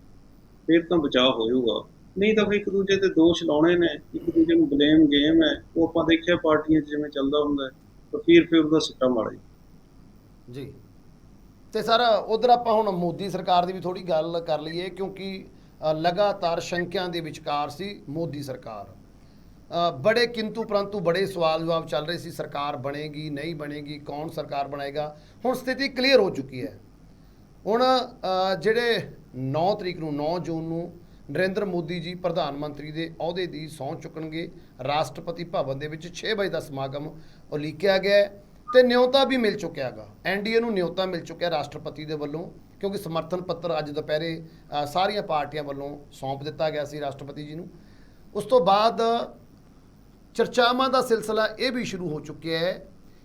ਫਿਰ ਤਾਂ ਬਚਾਅ ਹੋਊਗਾ ਨਹੀਂ ਤਾਂ ਫਿਰ ਇੱਕ ਦੂਜੇ ਤੇ ਦੋਸ਼ ਲਾਉਣੇ ਨੇ। ਇੱਕ ਦੂਜੇ ਨੂੰ ਬਲੇਮ ਗੇਮ ਹੈ। ਉਹ ਆਪਾਂ ਦੇਖਿਆ ਪਾਰਟੀਆਂ 'ਚ ਜਿਵੇਂ ਚੱਲਦਾ ਹੁੰਦਾ ਹੈ। ਤਾਂ ਫਿਰ ਉਹਦਾ ਸਿੱਟਾ ਮਾੜਾ ਜੀ। ਤੇ ਸਰ, ਉਧਰ ਆਪਾਂ ਹੁਣ ਮੋਦੀ ਸਰਕਾਰ ਦੀ ਵੀ ਥੋੜੀ ਗੱਲ ਕਰ ਲਈਏ ਕਿਉਂਕਿ ਲਗਾਤਾਰ ਸ਼ੰਕਿਆਂ ਦੇ ਵਿਚਕਾਰ ਸੀ ਮੋਦੀ ਸਰਕਾਰ। ਬੜੇ ਕਿੰਤੂ ਪਰੰਤੂ ਬੜੇ ਸਵਾਲ ਜਵਾਬ ਚੱਲ ਰਹੇ ਸੀ। ਸਰਕਾਰ ਬਣੇਗੀ, ਨਹੀਂ ਬਣੇਗੀ, ਕੌਣ ਸਰਕਾਰ ਬਣਾਏਗਾ ਹੁਣ ਸਥਿਤੀ ਕਲੀਅਰ ਹੋ ਚੁੱਕੀ ਹੈ। ਹੁਣ ਜਿਹੜੇ 9 ਤਰੀਕ ਨੂੰ 9 ਜੂਨ ਨੂੰ ਨਰਿੰਦਰ ਮੋਦੀ ਜੀ ਪ੍ਰਧਾਨ ਮੰਤਰੀ ਦੇ ਅਹੁਦੇ ਦੀ ਸਹੁੰ ਚੁੱਕਣਗੇ, ਰਾਸ਼ਟਰਪਤੀ ਭਵਨ ਦੇ ਵਿੱਚ 6 ਵਜੇ ਦਾ ਸਮਾਗਮ ਉਲੀਕਿਆ ਗਿਆ ਹੈ ਤੇ ਨਿਉਤਾ ਵੀ ਮਿਲ ਚੁੱਕਿਆ ਹੈਗਾ। ਐਨਡੀਏ ਨੂੰ ਨਿਉਤਾ ਮਿਲ ਚੁੱਕਿਆ ਰਾਸ਼ਟਰਪਤੀ ਦੇ ਵੱਲੋਂ, ਕਿਉਂਕਿ ਸਮਰਥਨ ਪੱਤਰ ਅੱਜ ਦੁਪਹਿਰੇ ਸਾਰੀਆਂ ਪਾਰਟੀਆਂ ਵੱਲੋਂ ਸੌਂਪ ਦਿੱਤਾ ਗਿਆ ਸੀ ਰਾਸ਼ਟਰਪਤੀ ਜੀ ਨੂੰ। ਉਸ ਤੋਂ ਬਾਅਦ ਚਰਚਾਵਾਂ ਦਾ ਸਿਲਸਿਲਾ ਇਹ ਵੀ ਸ਼ੁਰੂ ਹੋ ਚੁੱਕਿਆ ਹੈ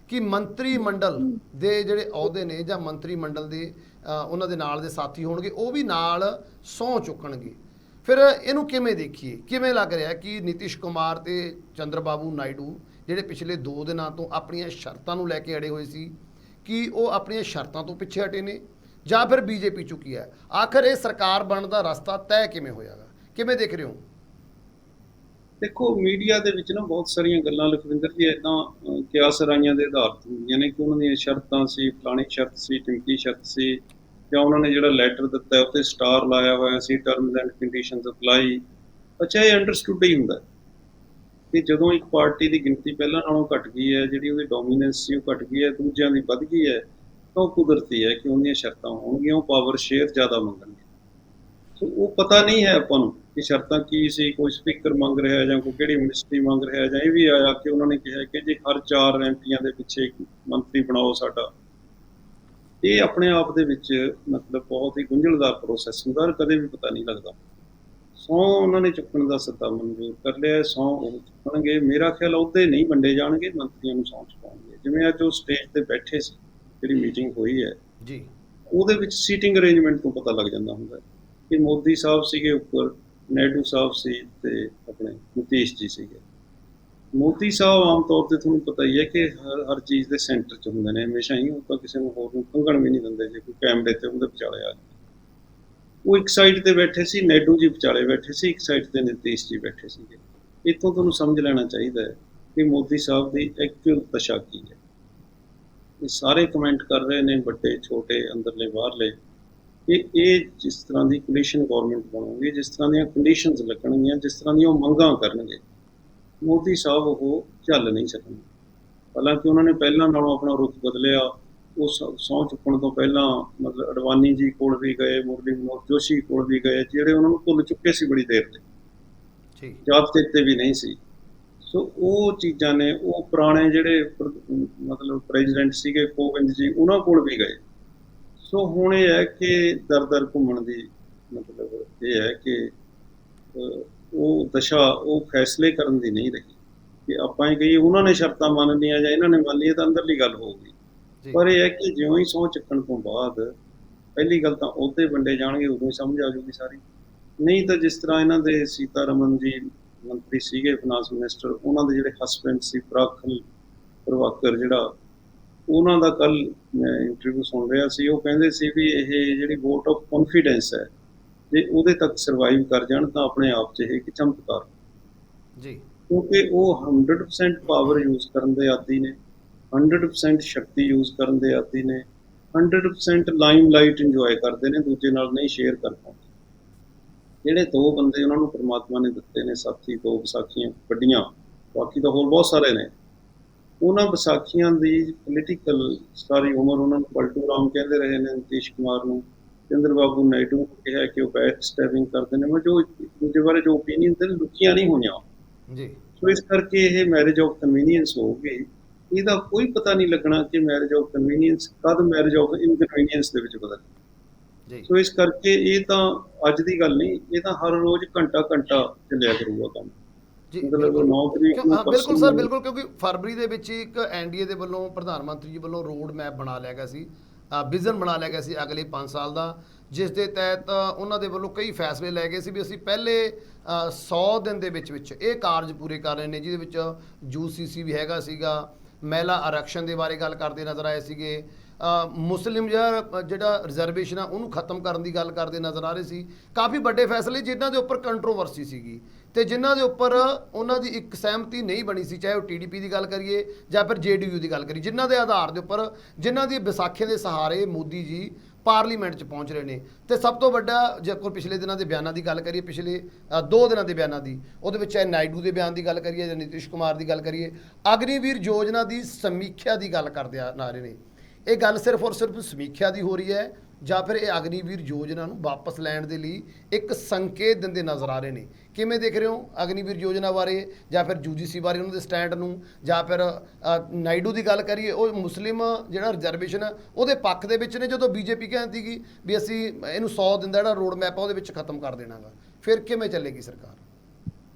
ਕਿ ਮੰਤਰੀ ਮੰਡਲ ਦੇ ਜਿਹੜੇ ਅਹੁਦੇ ਨੇ ਜਾਂ ਮੰਤਰੀ ਮੰਡਲ ਦੇ ਉਹਨਾਂ ਦੇ ਨਾਲ ਦੇ ਸਾਥੀ ਹੋਣਗੇ, ਉਹ ਵੀ ਨਾਲ ਸਹੁੰ ਚੁੱਕਣਗੇ। ਫਿਰ ਇਹਨੂੰ ਕਿਵੇਂ ਦੇਖੀਏ? ਕਿਵੇਂ ਲੱਗ ਰਿਹਾ ਕਿ ਨਿਤਿਸ਼ ਕੁਮਾਰ ਤੇ ਚੰਦਰਬਾਬੂ ਨਾਇਡੂ, ਜਿਹੜੇ ਪਿਛਲੇ 2 ਦਿਨਾਂ ਤੋਂ ਆਪਣੀਆਂ ਸ਼ਰਤਾਂ ਨੂੰ ਲੈ ਕੇ ਅੜੇ ਹੋਏ ਸੀ, ਕਿ ਉਹ ਆਪਣੀਆਂ ਸ਼ਰਤਾਂ ਤੋਂ ਪਿੱਛੇ ਹਟੇ ਨੇ? ਜਾਂ ਫਿਰ ਬੀਜੇਪੀ ਚੁੱਕੀ ਹੈ? ਆਖਰ ਇਹ ਸਰਕਾਰ ਬਣਨ ਦਾ ਰਸਤਾ ਤੈਅ ਕਿਵੇਂ ਹੋਇਆਗਾ? ਕਿਵੇਂ ਦੇਖ ਰਹੇ ਹੋ? ਦੇਖੋ ਮੀਡੀਆ ਦੇ ਵਿੱਚ ਨਾ ਬਹੁਤ ਸਾਰੀਆਂ ਗੱਲਾਂ ਲਖਵਿੰਦਰ ਜੀ ਇਦਾਂ ਕਿਆਸ ਰਾਈਆਂ ਦੇ ਆਧਾਰ ਤੇ ਹੁੰਦੀਆਂ ਨੇ ਕਿ ਉਹਨਾਂ ਦੀਆਂ ਸ਼ਰਤਾਂ ਸੀ ਫਲਾਣੀ ਸ਼ਰਤ ਸੀ ਟਿਮਕੀ ਸ਼ਰਤ ਸੀ ਜਾਂ ਉਹਨਾਂ ਨੇ ਜਿਹੜਾ ਲੈਟਰ ਦਿੱਤਾ ਹੈ, ਉੱਤੇ ਸਟਾਰ ਲਾਇਆ ਹੋਇਆ ਸੀ ਟਰਮਸ ਐਂਡ ਕੰਡੀਸ਼ਨਸ ਅਪਲਾਈ ਅੱਛਾ ਇਹ ਅੰਡਰਸਟੂਡ ਹੀ ਹੁੰਦਾ। ਕਿ ਜਦੋਂ ਇੱਕ ਪਾਰਟੀ ਦੀ ਗਿਣਤੀ ਪਹਿਲਾਂ ਨਾਲੋਂ ਘਟ ਗਈ ਹੈ ਜਿਹੜੀ ਉਹਦੀ ਡੋਮੀਨੈਂਸ ਸੀ ਉਹ ਘਟ ਗਈ ਹੈ ਦੂਜਿਆਂ ਦੀ ਵੱਧ ਗਈ ਹੈ ਤਾਂ ਉਹ ਕੁਦਰਤੀ ਹੈ ਕਿ ਉਹਦੀਆਂ ਸ਼ਰਤਾਂ ਹੋਣਗੀਆਂ ਉਹ ਪਾਵਰ ਸ਼ੇਅਰ ਜ਼ਿਆਦਾ ਮੰਗਣਗੇ। ਸੋ ਉਹ ਪਤਾ ਨਹੀਂ ਹੈ ਆਪਾਂ ਨੂੰ। ਕਿ ਸ਼ਰਤਾਂ ਕੀ ਸੀ? ਕੋਈ ਸਪੀਕਰ ਮੰਗ ਰਿਹਾ ਜਾਂ ਕੋਈ ਕਿਹੜੀ ਮਿਨਿਸਟਰੀ ਮੰਗ ਰਿਹਾ ਜਾਂ ਇਹ ਵੀ ਆਇਆ ਕਿ ਉਹਨਾਂ ਨੇ ਕਿਹਾ ਕਿ ਜੀ ਹਰ ਚਾਰ ਐਮਪੀਆਂ ਦੇ ਪਿੱਛੇ ਮੰਤਰੀ ਬਣਾਓ ਸਾਡਾ। ਇਹ ਆਪਣੇ ਆਪ ਦੇ ਵਿੱਚ ਮਤਲਬ ਬਹੁਤ ਹੀ ਗੁੰਝਲਦਾਰ ਪ੍ਰੋਸੈਸ ਹੁੰਦਾ ਔਰ ਕਦੇ ਵੀ ਪਤਾ ਨਹੀਂ ਲੱਗਦਾ। ਸੌ ਉਹਨਾਂ ਨੇ ਚੁੱਕਣ ਦਾ ਸੱਤਾ ਮਨਜ਼ੂਰ ਕਰ ਲਿਆ ਸੌ ਉਹ ਚੁੱਕਣਗੇ। ਮੇਰਾ ਖਿਆਲ ਉਹਦੇ ਨਹੀਂ ਵੰਡੇ ਜਾਣਗੇ ਮੰਤਰੀਆਂ ਨੂੰ ਸੌਂ ਚੁਕਾਉਣਗੇ। ਜਿਵੇਂ ਅੱਜ ਉਹ ਸਟੇਜ ਤੇ ਬੈਠੇ ਸੀ ਜਿਹੜੀ ਮੀਟਿੰਗ ਹੋਈ ਹੈ। ਜੀ। ਉਹਦੇ ਵਿੱਚ ਸੀਟਿੰਗ ਅਰੇਂਜਮੈਂਟ ਤੋਂ ਪਤਾ ਲੱਗ ਜਾਂਦਾ ਹੁੰਦਾ ਕਿ ਮੋਦੀ ਸਾਹਿਬ ਸੀਗੇ ਉੱਪਰ। ਨਾਇਡੂ ਸਾਹਿਬ ਸੀ ਤੇ ਆਪਣੇ ਨਤੀਸ਼ ਜੀ ਸੀਗੇ। ਮੋਦੀ ਸਾਹਿਬ ਆਮ ਤੌਰ ਤੇ ਤੁਹਾਨੂੰ ਪਤਾ ਹੀ ਹੈ ਕਿ ਹਰ ਹਰ ਚੀਜ਼ ਦੇ ਸੈਂਟਰ 'ਚ ਹੁੰਦੇ ਨੇ। ਹਮੇਸ਼ਾ ਹੀ ਉਹ ਤਾਂ ਕਿਸੇ ਨੂੰ ਹੋਰ ਨੂੰ ਖੰਗਣ ਵੀ ਨਹੀਂ ਦਿੰਦੇ ਜੇ ਕੋਈ ਕੈਮਰੇ ਤੇ ਉਹਦੇ ਵਿਚਾਲੇ ਆ ਜਾਏ ਉਹ ਇੱਕ ਸਾਈਡ ਤੇ ਬੈਠੇ ਸੀ ਨਾਇਡੂ ਜੀ ਵਿਚਾਲੇ ਬੈਠੇ ਸੀ, ਇੱਕ ਸਾਈਡ ਤੇ ਨਿਤੀਸ਼ ਜੀ ਬੈਠੇ ਸੀਗੇ। ਇੱਥੋਂ ਤੁਹਾਨੂੰ ਸਮਝ ਲੈਣਾ ਚਾਹੀਦਾ ਹੈ ਕਿ ਮੋਦੀ ਸਾਹਿਬ ਦੀ ਐਕਚੁਅਲ ਦਸ਼ਾ ਕੀ ਹੈ। ਇਹ ਸਾਰੇ ਕਮੈਂਟ ਕਰ ਰਹੇ ਨੇ, ਵੱਡੇ, ਛੋਟੇ, ਅੰਦਰਲੇ, ਬਾਹਰਲੇ। ਕਿ ਇਹ ਜਿਸ ਤਰ੍ਹਾਂ ਦੀ ਕੰਡੀਸ਼ਨ ਗਵਰਨਮੈਂਟ ਬਣਾਉਗੀ ਜਿਸ ਤਰ੍ਹਾਂ ਦੀਆਂ ਕੰਡੀਸ਼ਨਸ ਲੱਗਣਗੀਆਂ ਜਿਸ ਤਰ੍ਹਾਂ ਦੀਆਂ ਉਹ ਮੰਗਾਂ ਕਰਨਗੇ ਮੋਦੀ ਸਾਹਿਬ ਉਹ ਚੱਲ ਨਹੀਂ ਸਕਣਗੇ। ਹਾਲਾਂਕਿ ਉਹਨਾਂ ਨੇ ਪਹਿਲਾਂ ਨਾਲੋਂ ਆਪਣਾ ਰੁਖ ਬਦਲਿਆ ਉਹ ਸੌ ਚੁੱਕਣ ਤੋਂ ਪਹਿਲਾਂ ਮਤਲਬ ਅਡਵਾਨੀ ਜੀ ਕੋਲ ਵੀ ਗਏ ਮੁਰਲੀ ਮਨੋਹਰ ਜੋਸ਼ੀ ਕੋਲ ਵੀ ਗਏ ਜਿਹੜੇ ਉਹਨਾਂ ਨੂੰ ਭੁੱਲ ਚੁੱਕੇ ਸੀ ਬੜੀ ਦੇਰ ਤੇ ਠੀਕ। ਯਾਦ ਚੇਤੇ ਵੀ ਨਹੀਂ ਸੀ। ਸੋ ਉਹ ਚੀਜ਼ਾਂ ਨੇ ਉਹ ਪੁਰਾਣੇ ਜਿਹੜੇ ਮਤਲਬ ਪ੍ਰੈਜ਼ੀਡੈਂਟ ਸੀਗੇ ਕੋਵਿੰਦ ਜੀ ਉਹਨਾਂ ਕੋਲ ਵੀ ਗਏ। ਸੋ ਹੁਣ ਇਹ ਹੈ ਕਿ ਦਰ ਦਰ ਘੁੰਮਣ ਦੀ ਮਤਲਬ ਇਹ ਹੈ ਕਿ ਉਹ ਦਸ਼ਾ ਉਹ ਫੈਸਲੇ ਕਰਨ ਦੀ ਨਹੀਂ ਰਹੀ। ਕਿ ਆਪਾਂ ਇਹ ਕਹੀਏ ਉਹਨਾਂ ਨੇ ਸ਼ਰਤਾਂ ਮੰਨ ਲਈਆਂ ਜਾਂ ਇਹਨਾਂ ਨੇ ਮੰਨ ਲਈਆਂ ਤਾਂ ਅੰਦਰਲੀ ਗੱਲ ਹੋਊਗੀ ਜੀ। ਪਰ ਇਹ ਹੈ ਕਿ ਜਿਉਂ ਹੀ ਸਹੁੰ ਚੱਕਣ ਤੋਂ ਬਾਅਦ ਪਹਿਲੀ ਗੱਲ ਤਾਂ ਉਹਦੇ ਵੰਡੇ ਜਾਣਗੇ ਉਦੋਂ ਹੀ ਸਮਝ ਆ ਜਾਊਗੀ ਸਾਰੀ। ਨਹੀਂ ਤਾਂ ਜਿਸ ਤਰ੍ਹਾਂ ਇਹਨਾਂ ਦੇ ਸੀਤਾਰਮਨ ਜੀ ਮੰਤਰੀ ਸੀਗੇ ਫਾਈਨਾਂਸ ਮਿਨਿਸਟਰ ਉਹਨਾਂ ਦੇ ਜਿਹੜੇ ਹਸਬੰਡ ਸੀ ਪ੍ਰਾਖਲ ਪ੍ਰਵਾਕਰ ਜਿਹੜਾ ਉਹਨਾਂ ਦਾ ਕੱਲ ਇੰਟਰਵਿਊ ਸੁਣ ਰਿਹਾ ਸੀ ਉਹ ਕਹਿੰਦੇ ਸੀ ਵੀ ਇਹ ਜਿਹੜੀ ਵੋਟ ਆਫ ਕੌਨਫੀਡੈਂਸ ਹੈ ਜੇ ਉਹਦੇ ਤੱਕ ਸਰਵਾਈਵ ਕਰ ਜਾਣ ਤਾਂ ਆਪਣੇ ਆਪ 'ਚ ਇਹ ਇੱਕ ਚਮਤਕਾਰ ਜੀ। ਕਿਉਂਕਿ ਉਹ 100% ਪਾਵਰ ਯੂਜ਼ ਕਰਨ ਦੇ ਆਦੀ ਨੇ 100% ਸ਼ਕਤੀ ਯੂਜ਼ ਕਰਨ ਦੇ ਆਦੀ ਨੇ 100% ਲਾਈਮਲਾਈਟ ਇੰਜੋਏ ਕਰਦੇ ਨੇ ਦੂਜੇ ਨਾਲ ਨਹੀਂ ਸ਼ੇਅਰ ਕਰ ਪਾਉਂਦੇ। ਜਿਹੜੇ ਦੋ ਬੰਦੇ ਉਹਨਾਂ ਨੂੰ ਪ੍ਰਮਾਤਮਾ ਨੇ ਦਿੱਤੇ ਨੇ ਸਾਥੀ ਦੋ ਵਿਸਾਖੀਆਂ ਵੱਡੀਆਂ ਬਾਕੀ ਤਾਂ ਹੋਰ ਬਹੁਤ ਸਾਰੇ ਨੇ। ਉਹਨਾਂ ਵਿਸਾਖੀਆਂ ਦੀ ਪੋਲੀਟੀਕਲ ਸਾਰੀ ਉਮਰ ਉਹਨਾਂ ਨੂੰ ਪਲਟੂ ਰਾਮ ਕਹਿੰਦੇ ਰਹੇ ਨੇ ਨਿਤੀਸ਼ ਕੁਮਾਰ ਨੂੰ ਚੰਦਰ ਬਾਬੂ ਨਾਇਡੂ ਨੂੰ ਕਿਹਾ ਕਿ ਉਹ ਬੈਕ ਸਟੈਪਿੰਗ ਕਰਦੇ ਨੇ ਮੈਂ ਜੋ ਦੂਜੇ ਬਾਰੇ ਜੋ ਓਪੀਨੀਅਨ ਤੇ ਲੁਕੀਆਂ ਨਹੀਂ ਹੋਈਆਂ। ਜੀ। ਸੋ ਇਸ ਕਰਕੇ ਇਹ ਮੈਰਿਜ ਆਫ ਕਨਵੀਨੀਅੰਸ ਹੋਊਗੀ ਇਹਦਾ ਕੋਈ ਪਤਾ ਨਹੀਂ ਲੱਗਣਾ ਕਿ ਮੈਰਿਜ ਆਫ ਕਨਵੀਨੀਅੰਸ ਕਦ ਮੈਰਿਜ ਆਫ ਇਨਕਨਵੀਨੀਅੰਸ ਦੇ ਵਿੱਚ ਬਦਲ ਜੀ। ਸੋ ਇਸ ਕਰਕੇ ਇਹ ਤਾਂ ਅੱਜ ਦੀ ਗੱਲ ਨਹੀਂ ਇਹ ਤਾਂ ਹਰ ਰੋਜ਼ ਘੰਟਾ ਘੰਟਾ ਚੱਲਿਆ ਕਰੂਗਾ ਕੰਮ। ਜੀ ਮਤਲਬ ਉਹ 9 ਤਰੀਕ ਕਿਉਂ- ਨੂੰ ਹਾਂ, ਬਿਲਕੁਲ ਪਰਸੋਂ ਸਰ ਬਿਲਕੁਲ ਕਿਉਂਕਿ ਫਰਵਰੀ ਦੇ ਵਿੱਚ ਇੱਕ ਐਨਡੀਏ ਦੇ ਵੱਲੋਂ ਪ੍ਰਧਾਨ ਮੰਤਰੀ ਜੀ ਵੱਲੋਂ ਰੋਡ ਮੈਪ ਬਣਾ ਲਿਆ ਗਿਆ ਸੀ ਵਿਜ਼ਨ ਬਣਾ ਲਿਆ ਗਿਆ ਸੀ ਅਗਲੇ 5 ਸਾਲ ਦਾ ਜਿਸ ਦੇ ਤਹਿਤ ਉਹਨਾਂ ਦੇ ਵੱਲੋਂ ਕਈ ਫੈਸਲੇ ਲਏ ਗਏ ਸੀ ਵੀ ਅਸੀਂ ਪਹਿਲੇ ਅ, 100 ਦਿਨ ਦੇ ਵਿੱਚ ਵਿੱਚ ਇਹ ਕਾਰਜ ਪੂਰੇ ਕਰ ਰਹੇ ਨੇ ਜਿਹਦੇ ਵਿੱਚ ਯੂਸੀਸੀ ਵੀ ਹੈਗਾ ਸੀਗਾ ਮਹਿਲਾ ਆਰਕਸ਼ਣ ਦੇ ਬਾਰੇ ਗੱਲ ਕਰਦੇ ਨਜ਼ਰ ਆਏ ਸੀਗੇ ਮੁਸਲਿਮ ਜਿਹੜਾ ਰਿਜ਼ਰਵੇਸ਼ਨ ਆ ਉਹਨੂੰ ਖਤਮ ਕਰਨ ਦੀ ਗੱਲ ਕਰਦੇ ਨਜ਼ਰ ਆ ਰਹੇ ਸੀ। ਕਾਫੀ ਵੱਡੇ ਫੈਸਲੇ ਜਿਨ੍ਹਾਂ ਦੇ ਉੱਪਰ ਕੰਟਰੋਵਰਸੀ ਸੀਗੀ। ਤੇ ਜਿਨ੍ਹਾਂ ਦੇ ਉੱਪਰ ਉਹਨਾਂ ਦੀ ਇੱਕ ਸਹਿਮਤੀ ਨਹੀਂ ਬਣੀ ਸੀ ਚਾਹੇ ਉਹ ਟੀਡੀਪੀ ਦੀ ਗੱਲ ਕਰੀਏ ਜਾਂ ਫਿਰ ਜੇਡੀਯੂ ਦੀ ਗੱਲ ਕਰੀਏ ਜਿਨ੍ਹਾਂ ਦੇ ਆਧਾਰ ਦੇ ਉੱਪਰ ਜਿਨ੍ਹਾਂ ਦੀ ਵਿਸਾਖੀਆਂ ਦੇ ਸਹਾਰੇ ਮੋਦੀ ਜੀ ਪਾਰਲੀਮੈਂਟ 'ਚ ਪਹੁੰਚ ਰਹੇ ਨੇ। ਤੇ ਸਭ ਤੋਂ ਵੱਡਾ ਜੇ ਕੋਈ ਪਿਛਲੇ ਦਿਨਾਂ ਦੇ ਬਿਆਨਾਂ ਦੀ ਗੱਲ ਕਰੀਏ ਪਿਛਲੇ ਅ, ਦੋ ਦਿਨਾਂ ਦੇ ਬਿਆਨਾਂ ਦੀ ਉਹਦੇ ਵਿੱਚ ਚਾਹੇ ਨਾਇਡੂ ਦੇ ਬਿਆਨ ਦੀ ਗੱਲ ਕਰੀਏ ਜਾਂ ਨਿਤਿਸ਼ ਕੁਮਾਰ ਦੀ ਗੱਲ ਕਰੀਏ ਅਗਨੀਵੀਰ ਯੋਜਨਾ ਦੀ ਸਮੀਖਿਆ ਦੀ ਗੱਲ ਕਰਦੇ ਆ ਨਾਰੇ ਨੇ। ਇਹ ਗੱਲ ਸਿਰਫ ਔਰ ਸਿਰਫ ਸਮੀਖਿਆ ਦੀ ਹੋ ਰਹੀ ਹੈ ਜਾਂ ਫਿਰ ਇਹ ਅਗਨੀਵੀਰ ਯੋਜਨਾ ਨੂੰ ਵਾਪਸ ਲੈਣ ਦੇ ਲਈ ਇੱਕ ਸੰਕੇਤ ਦਿੰਦੇ ਨਜ਼ਰ ਆ ਰਹੇ ਨੇ। ਕਿਵੇਂ ਦੇਖ ਰਹੇ ਹੋ ਅਗਨੀਵੀਰ ਯੋਜਨਾ ਬਾਰੇ ਜਾਂ ਫਿਰ ਯੂਜੀਸੀ ਬਾਰੇ ਉਹਨਾਂ ਦੇ ਸਟੈਂਡ ਨੂੰ ਜਾਂ ਫਿਰ ਨਾਇਡੂ ਦੀ ਗੱਲ ਕਰੀਏ, ਉਹ ਮੁਸਲਿਮ ਜਿਹੜਾ ਰਿਜ਼ਰਵੇਸ਼ਨ ਉਹਦੇ ਪੱਖ ਦੇ ਵਿੱਚ ਨੇ ਜਦੋਂ ਬੀਜੇਪੀ ਕਹਿੰਦੀ ਕਿ ਵੀ ਅਸੀਂ ਇਹਨੂੰ 100 ਦਿਨ ਦਾ ਜਿਹੜਾ ਰੋਡ ਮੈਪ ਆ ਉਹਦੇ ਵਿੱਚ ਖਤਮ ਕਰ ਦੇਣਾਗਾ। ਫਿਰ ਕਿਵੇਂ ਚੱਲੇਗੀ ਸਰਕਾਰ?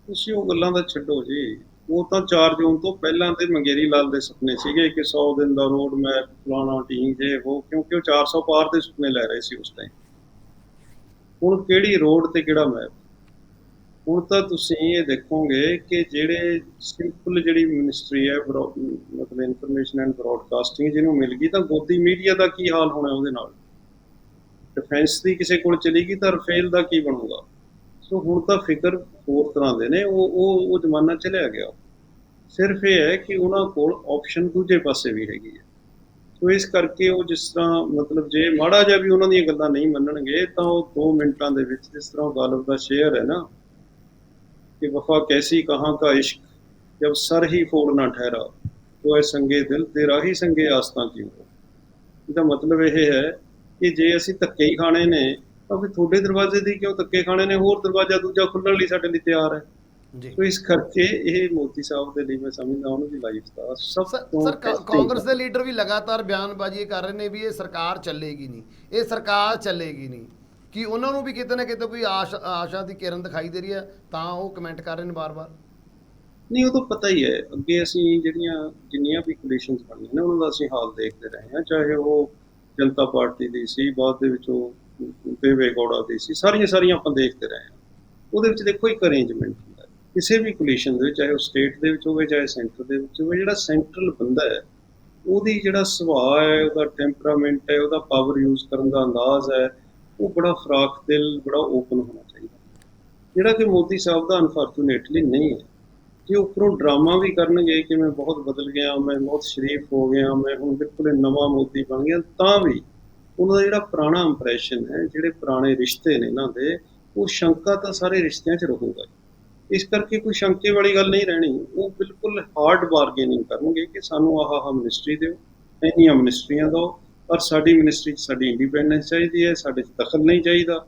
ਤੁਸੀਂ ਉਹ ਗੱਲਾਂ ਦਾ ਛੱਡੋ ਜੀ। ਉਹ ਤਾਂ 4 ਜੂਨ ਤੋਂ ਪਹਿਲਾਂ ਤੇ ਮੰਗੇਰੀ ਲਾਲ ਦੇ ਸੁਪਨੇ ਸੀਗੇ ਕਿ 100 ਦਿਨ ਦਾ ਰੋਡ ਮੈਪ ਫਲਾਣਾ ਟੀਮ ਜੇ ਉਹ, ਕਿਉਂਕਿ ਉਹ 400 ਪਾਰ ਦੇ ਸੁਪਨੇ ਲੈ ਰਹੇ ਸੀ ਉਸ ਟਾਈਮ ਹੁਣ ਕਿਹੜੀ ਰੋਡ ਤੇ ਕਿਹੜਾ ਮੈਪ ਹੁਣ ਤਾਂ ਤੁਸੀਂ ਇਹ ਦੇਖੋਗੇ ਕਿ ਜਿਹੜੇ ਸਿੰਪਲ ਜਿਹੜੀ ਮਿਨਿਸਟਰੀ ਹੈ ਬਰੋ- ਮਤਲਬ ਇਨਫੋਰਮੇਸ਼ਨ ਐਂਡ ਬ੍ਰੌਡਕਾਸਟਿੰਗ ਜਿਹਨੂੰ ਮਿਲ ਗਈ, ਤਾਂ ਗੋਦੀ ਮੀਡੀਆ ਦਾ ਕੀ ਹਾਲ ਹੋਣਾ ਉਹਦੇ ਨਾਲ? ਡਿਫੈਂਸ ਦੀ ਕਿਸੇ ਕੋਲ ਚਲੀ ਗਈ ਤਾਂ ਰਫੇਲ ਦਾ ਕੀ ਬਣੂਗਾ? ਸੋ ਹੁਣ ਤਾਂ ਫਿਕਰ ਹੋਰ ਤਰ੍ਹਾਂ ਦੇ ਨੇ, ਉਹ ਉਹ ਉਹ ਜ਼ਮਾਨਾ ਚਲਿਆ ਗਿਆ। ਸਿਰਫ ਇਹ ਹੈ ਕਿ ਉਹਨਾਂ ਕੋਲ ਆਪਸ਼ਨ ਦੂਜੇ ਪਾਸੇ ਵੀ ਹੈਗੀ ਹੈ। ਸੋ ਇਸ ਕਰਕੇ ਉਹ ਜਿਸ ਤਰ੍ਹਾਂ, ਮਤਲਬ ਜੇ ਮਾੜਾ ਜਿਹਾ ਵੀ ਉਹਨਾਂ ਦੀਆਂ ਗੱਲਾਂ ਨਹੀਂ ਮੰਨਣਗੇ, ਤਾਂ ਉਹ 2 ਮਿੰਟਾਂ ਦੇ ਵਿੱਚ ਜਿਸ ਤਰ੍ਹਾਂ ਉਹ ਗਾਲਬ ਦਾ ਸ਼ੇਅਰ ਹੈ ਨਾ कि वफा कैसी कहाँ का इश्क जब सर ही फोड़ ना ठहरा तो ऐ संगे दिल तेरा ही संगे ਆਸਤਾਂ ਕਿਉਂ ਇਹਦਾ ਮਤਲਬ ਇਹ ਹੈ ਕਿ ਜੇ ਅਸੀਂ ਧੱਕੇ ਹੀ ਖਾਣੇ ਨੇ ਤਾਂ ਫਿਰ ਤੁਹਾਡੇ ਦਰਵਾਜ਼ੇ ਦੀ ਕਿਉਂ ਧੱਕੇ ਖਾਣੇ ਨੇ ਹੋਰ ਦਰਵਾਜ਼ਾ ਦੂਜਾ ਖੁੱਲਣ ਲਈ ਸਾਡੇ ਲਈ ਤਿਆਰ ਹੈ ਜੀ ਸੋ ਇਸ ਕਰਕੇ ਇਹ ਮੋਦੀ ਸਾਹਿਬ ਦੇ ਲਈ ਮੈਂ ਸਮਝਦਾ ਉਹਨਾਂ ਦੀ ਲਾਈਫ ਦਾ ਸਭ ਸਰ ਤੋਂ ਸਰ ਕਾ- testing ਕਾਂਗਰਸ ਦੇ ਲੀਡਰ ਵੀ ਲਗਾਤਾਰ ਬਿਆਨਬਾਜ਼ੀ ਇਹ ਕਰ ਰਹੇ ਨੇ ਵੀ ਇਹ ਸਰਕਾਰ ਚੱਲੇਗੀ ਨਹੀਂ ਇਹ ਸਰਕਾਰ ਚੱਲੇਗੀ ਨਹੀਂ ਕਿ ਉਹਨਾਂ ਨੂੰ ਵੀ ਕਿਤੇ ਨਾ ਕਿਤੇ ਕੋਈ ਆਸ਼ ਆਸ਼ਾ ਦੀ ਕਿਰਨ ਦਿਖਾਈ ਦੇ ਰਹੀ ਹੈ? ਤਾਂ ਉਹ ਕਮੈਂਟ ਕਰ ਰਹੇ ਨੇ ਬਾਰ-ਬਾਰ ਨਹੀਂ, ਉਹ ਤਾਂ ਪਤਾ ਹੀ ਹੈ। ਅੱਗੇ ਅਸੀਂ ਜਿਹੜੀਆਂ ਜਿੰਨੀਆਂ ਵੀ ਕੰਡੀਸ਼ਨਸ ਬਣੀਆਂ ਨੇ, ਉਹਨਾਂ ਦਾ ਅਸੀਂ ਹਾਲ ਦੇਖਦੇ ਰਹੇ ਹਾਂ। ਚਾਹੇ ਉਹ ਜਨਤਾ ਪਾਰਟੀ ਦੀ ਸੀ, ਬਾਅਦ ਦੇ ਵਿੱਚ ਉਹ ਦੇਵੇ ਗੌੜਾ ਦੀ ਸੀ, ਸਾਰੀਆਂ ਸਾਰੀਆਂ ਆਪਾਂ ਦੇਖਦੇ ਰਹੇ ਹਾਂ। ਉਹਦੇ ਵਿੱਚ ਦੇਖੋ ਇੱਕ ਅਰੇਂਜਮੈਂਟ ਹੁੰਦਾ ਕਿਸੇ ਵੀ ਕੋਲੀਸ਼ਨ ਦੇ ਵਿੱਚ, ਚਾਹੇ ਉਹ ਸਟੇਟ ਦੇ ਵਿੱਚ ਹੋਵੇ, ਚਾਹੇ ਸੈਂਟਰ ਦੇ ਵਿੱਚ ਹੋਵੇ, ਜਿਹੜਾ ਸੈਂਟਰਲ ਬੰਦਾ ਹੈ, ਉਹਦੀ ਜਿਹੜਾ ਸੁਭਾਅ ਹੈ, ਉਹਦਾ ਟੈਂਪਰਾਮੈਂਟ ਹੈ, ਉਹਦਾ ਪਾਵਰ ਯੂਜ਼ ਕਰਨ ਦਾ ਅੰਦਾਜ਼ ਹੈ ਉਹ ਬੜਾ ਫਰਾਕ ਦਿਲ ਬੜਾ ਓਪਨ ਹੋਣਾ ਚਾਹੀਦਾ। ਜਿਹੜਾ ਕਿ ਮੋਦੀ ਸਾਹਿਬ ਦਾ ਅਨਫੋਰਚੂਨੇਟਲੀ ਨਹੀਂ ਹੈ। ਕਿ ਉੱਪਰੋਂ ਡਰਾਮਾ ਵੀ ਕਰਨਗੇ ਕਿ ਮੈਂ ਬਹੁਤ ਬਦਲ ਗਿਆ, ਮੈਂ ਬਹੁਤ ਸ਼ਰੀਫ ਹੋ ਗਿਆ, ਮੈਂ ਹੁਣ ਬਿਲਕੁਲ ਨਵਾਂ ਮੋਦੀ ਬਣ ਗਿਆ, ਤਾਂ ਵੀ ਉਹਨਾਂ ਦਾ ਜਿਹੜਾ ਪੁਰਾਣਾ ਇੰਪ੍ਰੈਸ਼ਨ ਹੈ, ਜਿਹੜੇ ਪੁਰਾਣੇ ਰਿਸ਼ਤੇ ਨੇ ਇਹਨਾਂ ਦੇ, ਉਹ ਸ਼ੰਕਾ ਤਾਂ ਸਾਰੇ ਰਿਸ਼ਤਿਆਂ 'ਚ ਰਹੂਗਾ। ਇਸ ਕਰਕੇ ਕੋਈ ਸ਼ੰਕੇ ਵਾਲੀ ਗੱਲ ਨਹੀਂ ਰਹਿਣੀ। ਉਹ ਬਿਲਕੁਲ ਹਾਰਡ ਬਾਰਗੇਨਿੰਗ ਕਰਨਗੇ ਕਿ ਸਾਨੂੰ ਆਹ ਆਹ ਮਿਨਿਸਟਰੀ ਦਿਓ, ਇੰਨੀਆਂ ਮਿਨਿਸਟਰੀਆਂ ਦਿਓ ਔਰ ਸਾਡੀ ਮਿਨਿਸਟਰੀ 'ਚ ਸਾਡੀ ਇੰਡੀਪੈਂਡੈਂਸ ਚਾਹੀਦੀ ਹੈ ਸਾਡੇ 'ਚ ਦਖਲ ਨਹੀਂ ਚਾਹੀਦਾ।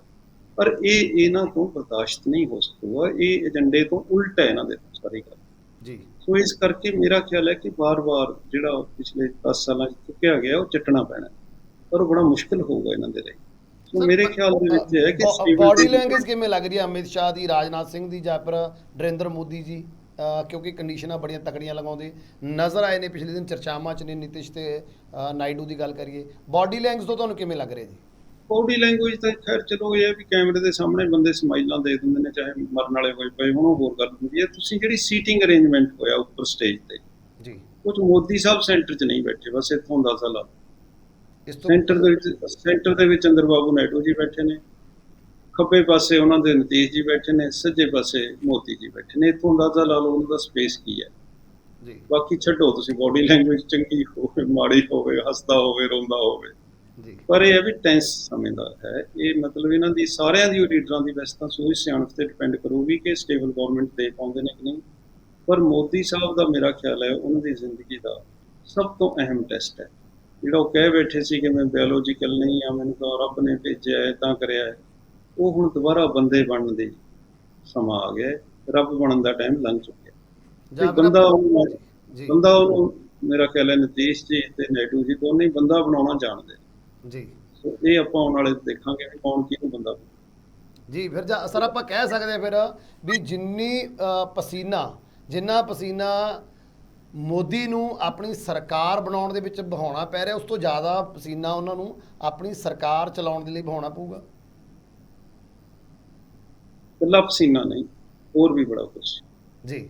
ਪਰ ਇਹ ਇਹਨਾਂ ਤੋਂ ਬਰਦਾਸ਼ਤ ਨਹੀਂ ਹੋ ਸਕੂਗਾ ਇਹ ਏਜੰਡੇ ਤੋਂ ਉਲਟ ਹੈ ਇਹਨਾਂ ਦੇ ਸਾਰੀ ਗੱਲ। ਜੀ। ਸੋ ਇਸ ਕਰਕੇ ਮੇਰਾ ਖਿਆਲ ਹੈ ਕਿ ਵਾਰ-ਵਾਰ ਜਿਹੜਾ ਪਿਛਲੇ 10 ਸਾਲਾਂ 'ਚ ਚੁੱਕਿਆ ਗਿਆ ਉਹ ਚੱਟਣਾ ਪੈਣਾ। ਪਰ ਉਹ ਬੜਾ ਮੁਸ਼ਕਲ ਹੋਊਗਾ ਇਹਨਾਂ ਦੇ ਲਈ। ਸੋ ਮੇਰੇ ਖਿਆਲ ਦੇ ਵਿੱਚ ਹੈ ਕਿ ਬਾਡੀ ਲੈਂਗੁਏਜ ਕਿਵੇਂ ਲੱਗ ਰਹੀ ਹੈ? ਅਮਿਤ ਸ਼ਾਹ ਦੀ ਰਾਜਨਾਥ ਸਿੰਘ ਦੀ ਜਾਂ ਫਿਰ ਨਰਿੰਦਰ ਮੋਦੀ ਜੀ? ਕਿਉਂਕਿ ਕੰਡੀਸ਼ਨਾਂ ਬੜੀਆਂ ਤਕੜੀਆਂ ਲਗਾਉਂਦੇ। ਨਜ਼ਰ ਆਏ ਨੇ ਪਿਛਲੇ ਦਿਨ ਚਰਚਾਵਾਂ ਚ ਨੇ ਨਿਤਿਸ਼ ਤੇ ਨਾਇਡੂ ਦੀ ਗੱਲ ਕਰੀਏ। ਬਾਡੀ ਲੈਂਗੁਏਜ ਤੋਂ ਤੁਹਾਨੂੰ ਕਿਵੇਂ ਲੱਗ ਰਿਹਾ ਜੀ? ਬਾਡੀ ਲੈਂਗੁਏਜ ਤਾਂ ਖੈਰ ਚਲੋ ਇਹ ਵੀ ਕੈਮਰੇ ਦੇ ਸਾਹਮਣੇ ਬੰਦੇ ਸਮਾਈਲਾਂ ਦੇ ਦਿੰਦੇ ਨੇ ਚਾਹੇ ਮਰਨ ਵਾਲੇ ਹੋਏ ਪਏ ਹੁਣ ਉਹ ਹੋਰ ਗੱਲ ਹੁੰਦੀ ਹੈ। ਤੁਸੀਂ ਜਿਹੜੀ ਸੀਟਿੰਗ ਅਰੇਂਜਮੈਂਟ ਹੋਇਆ ਉੱਪਰ ਸਟੇਜ ਤੇ ਜੀ। ਕੁਝ ਮੋਦੀ ਸਾਹਿਬ ਸੈਂਟਰ 'ਚ ਨਹੀਂ ਬੈਠੇ ਬਸ ਇੱਥੋਂ ਅੰਦਾਜ਼ਾ ਲਾ ਇਸ ਤੋਂ ਸੈਂਟਰ ਦੇ ਵਿੱਚ ਸੈਂਟਰ ਦੇ ਵਿੱਚ ਚੰਦਰ ਬਾਬੂ ਨਾਇਡੂ ਜੀ ਬੈਠੇ ਨੇ। ਖੱਬੇ ਪਾਸੇ ਉਹਨਾਂ ਦੇ ਨਤੀਸ਼ ਜੀ ਬੈਠੇ ਨੇ ਸੱਜੇ ਪਾਸੇ ਮੋਦੀ ਜੀ ਬੈਠੇ ਨੇ। ਇੱਥੋਂ ਅੰਦਾਜ਼ਾ ਲਾ ਲਓ ਉਹਨਾਂ ਦਾ ਸਪੇਸ ਕੀ ਹੈ। ਜੀ। ਬਾਕੀ ਛੱਡੋ ਤੁਸੀਂ ਬਾਡੀ ਲੈਂਗੁਏਜ ਚੰਗੀ ਹੋਵੇ ਮਾੜੀ ਹੋਵੇ ਹੱਸਦਾ ਹੋਵੇ ਰੋਂਦਾ ਹੋਵੇ। ਜੀ। ਪਰ ਇਹ ਵੀ ਟੈਂਸ ਸਮੇਂ ਦਾ ਹੈ। ਇਹ ਮਤਲਬ ਇਹਨਾਂ ਦੀ ਸਾਰਿਆਂ ਦੀ ਲੀਡਰਾਂ ਦੀ ਵੈਸੇ ਤਾਂ ਸੋਚ ਸਿਆਣਪ ਤੇ ਡਿਪੈਂਡ ਕਰੂਗੀ ਕਿ ਸਟੇਬਲ ਗਵਰਨਮੈਂਟ ਦੇ ਪਾਉਂਦੇ ਨੇ ਕਿ ਨਹੀਂ। ਪਰ ਮੋਦੀ ਸਾਹਿਬ ਦਾ ਮੇਰਾ ਖਿਆਲ ਹੈ ਉਹਨਾਂ ਦੀ ਜ਼ਿੰਦਗੀ ਦਾ ਸਭ ਤੋਂ ਅਹਿਮ ਟੈਸਟ ਹੈ। ਜਿਹੜਾ ਉਹ ਕਹਿ ਬੈਠੇ ਸੀ ਕਿ ਮੈਂ ਬਾਇਓਲੋਜੀਕਲ ਨਹੀਂ ਆ ਮੈਨੂੰ ਤਾਂ ਰੱਬ ਨੇ ਭੇਜਿਆ ਹੈ ਤਾਂ ਕਰਿਆ ਹੈ। ਉਹ ਹੁਣ ਦੁਬਾਰਾ ਬੰਦੇ ਬਣਨ ਦੀ ਸਮਾਂ ਆ ਗਿਆ। ਰੱਬ ਬਣਨ ਦਾ ਟਾਈਮ ਲੰਘ ਚੁੱਕਿਆ ਜਾਂ ਬੰਦਾ ਜੀ ਬੰਦਾ ਉਹਨੂੰ ਮੇਰਾ ਖਿਆਲ ਹੈ ਨਤੀਸ਼ ਜੀ ਤੇ ਨੈਟੂ ਜੀ ਦੋਨੇ ਬੰਦਾ ਬਣਾਉਣਾ ਜਾਣਦੇ ਜੀ ਸੋ ਇਹ ਆਪਾਂ ਆਉਣ ਵਾਲੇ ਦੇਖਾਂਗੇ ਵੀ ਕੌਣ ਕਿਹਨੂੰ ਬੰਦਾ। ਜੀ ਫਿਰ ਜਾਂ ਸਰ ਆਪਾਂ ਕਹਿ ਸਕਦੇ ਫਿਰ ਵੀ ਜਿੰਨੀ ਪਸੀਨਾ ਜਿੰਨਾ ਪਸੀਨਾ ਮੋਦੀ ਨੂੰ ਆਪਣੀ ਸਰਕਾਰ ਬਣਾਉਣ ਦੇ ਵਿੱਚ ਬਹਾਉਣਾ ਪੈ ਰਿਹਾ ਉਸ ਤੋਂ ਜ਼ਿਆਦਾ ਪਸੀਨਾ ਉਹਨਾਂ ਨੂੰ ਆਪਣੀ ਸਰਕਾਰ ਚਲਾਉਣ ਦੇ ਲਈ ਬਹਾਉਣਾ ਪਊਗਾ ਇਕੱਲਾ ਪਸੀਨਾ ਨਹੀਂ ਹੋਰ ਵੀ ਬੜਾ ਕੁਝ ਜੀ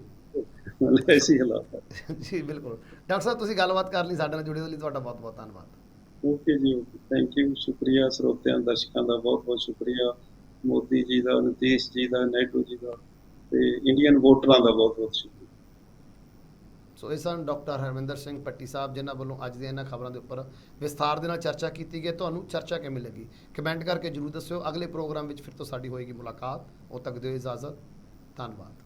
ਐਸੀ ਹਾਲਾਤ ਹੈ ਜੀ ਬਿਲਕੁਲ ਡਾਕਟਰ ਸਾਹਿਬ ਤੁਸੀਂ ਗੱਲਬਾਤ ਕਰ ਲਈ ਸਾਡੇ ਨਾਲ ਜੁੜੇ ਦੇ ਲਈ ਤੁਹਾਡਾ ਬਹੁਤ ਬਹੁਤ ਧੰਨਵਾਦ ਓਕੇ ਜੀ ਓਕੇ ਥੈਂਕ ਯੂ ਸ਼ੁਕਰੀਆ ਸਰੋਤਿਆਂ ਦਰਸ਼ਕਾਂ ਦਾ ਬਹੁਤ ਬਹੁਤ ਸ਼ੁਕਰੀਆ ਮੋਦੀ ਜੀ ਦਾ ਨਤੀਸ਼ ਜੀ ਦਾ ਨਾਇਡੂ ਜੀ ਦਾ ਤੇ ਇੰਡੀਅਨ ਵੋਟਰਾਂ ਦਾ ਬਹੁਤ ਬਹੁਤ ਸ਼ੁਕਰੀਆ ਸੋ ਇਹ ਸਨ ਡਾਕਟਰ ਹਰਵਿੰਦਰ ਸਿੰਘ ਪੱਟੀ ਸਾਹਿਬ, ਜਿਨ੍ਹਾਂ ਵੱਲੋਂ ਅੱਜ ਦੀਆਂ ਇਹਨਾਂ ਖਬਰਾਂ ਦੇ ਉੱਪਰ ਵਿਸਥਾਰ ਦੇ ਨਾਲ ਚਰਚਾ ਕੀਤੀ ਗਈ ਤੁਹਾਨੂੰ ਚਰਚਾ ਕਿਵੇਂ ਲੱਗੀ? ਕਮੈਂਟ ਕਰਕੇ ਜਰੂਰ ਦੱਸਿਓ। ਅਗਲੇ ਪ੍ਰੋਗਰਾਮ ਵਿੱਚ ਫਿਰ ਤੋਂ ਸਾਡੀ ਹੋਏਗੀ ਮੁਲਾਕਾਤ। ਉਹ ਤੱਕ ਦਿਓ ਇਜਾਜ਼ਤ। ਧੰਨਵਾਦ।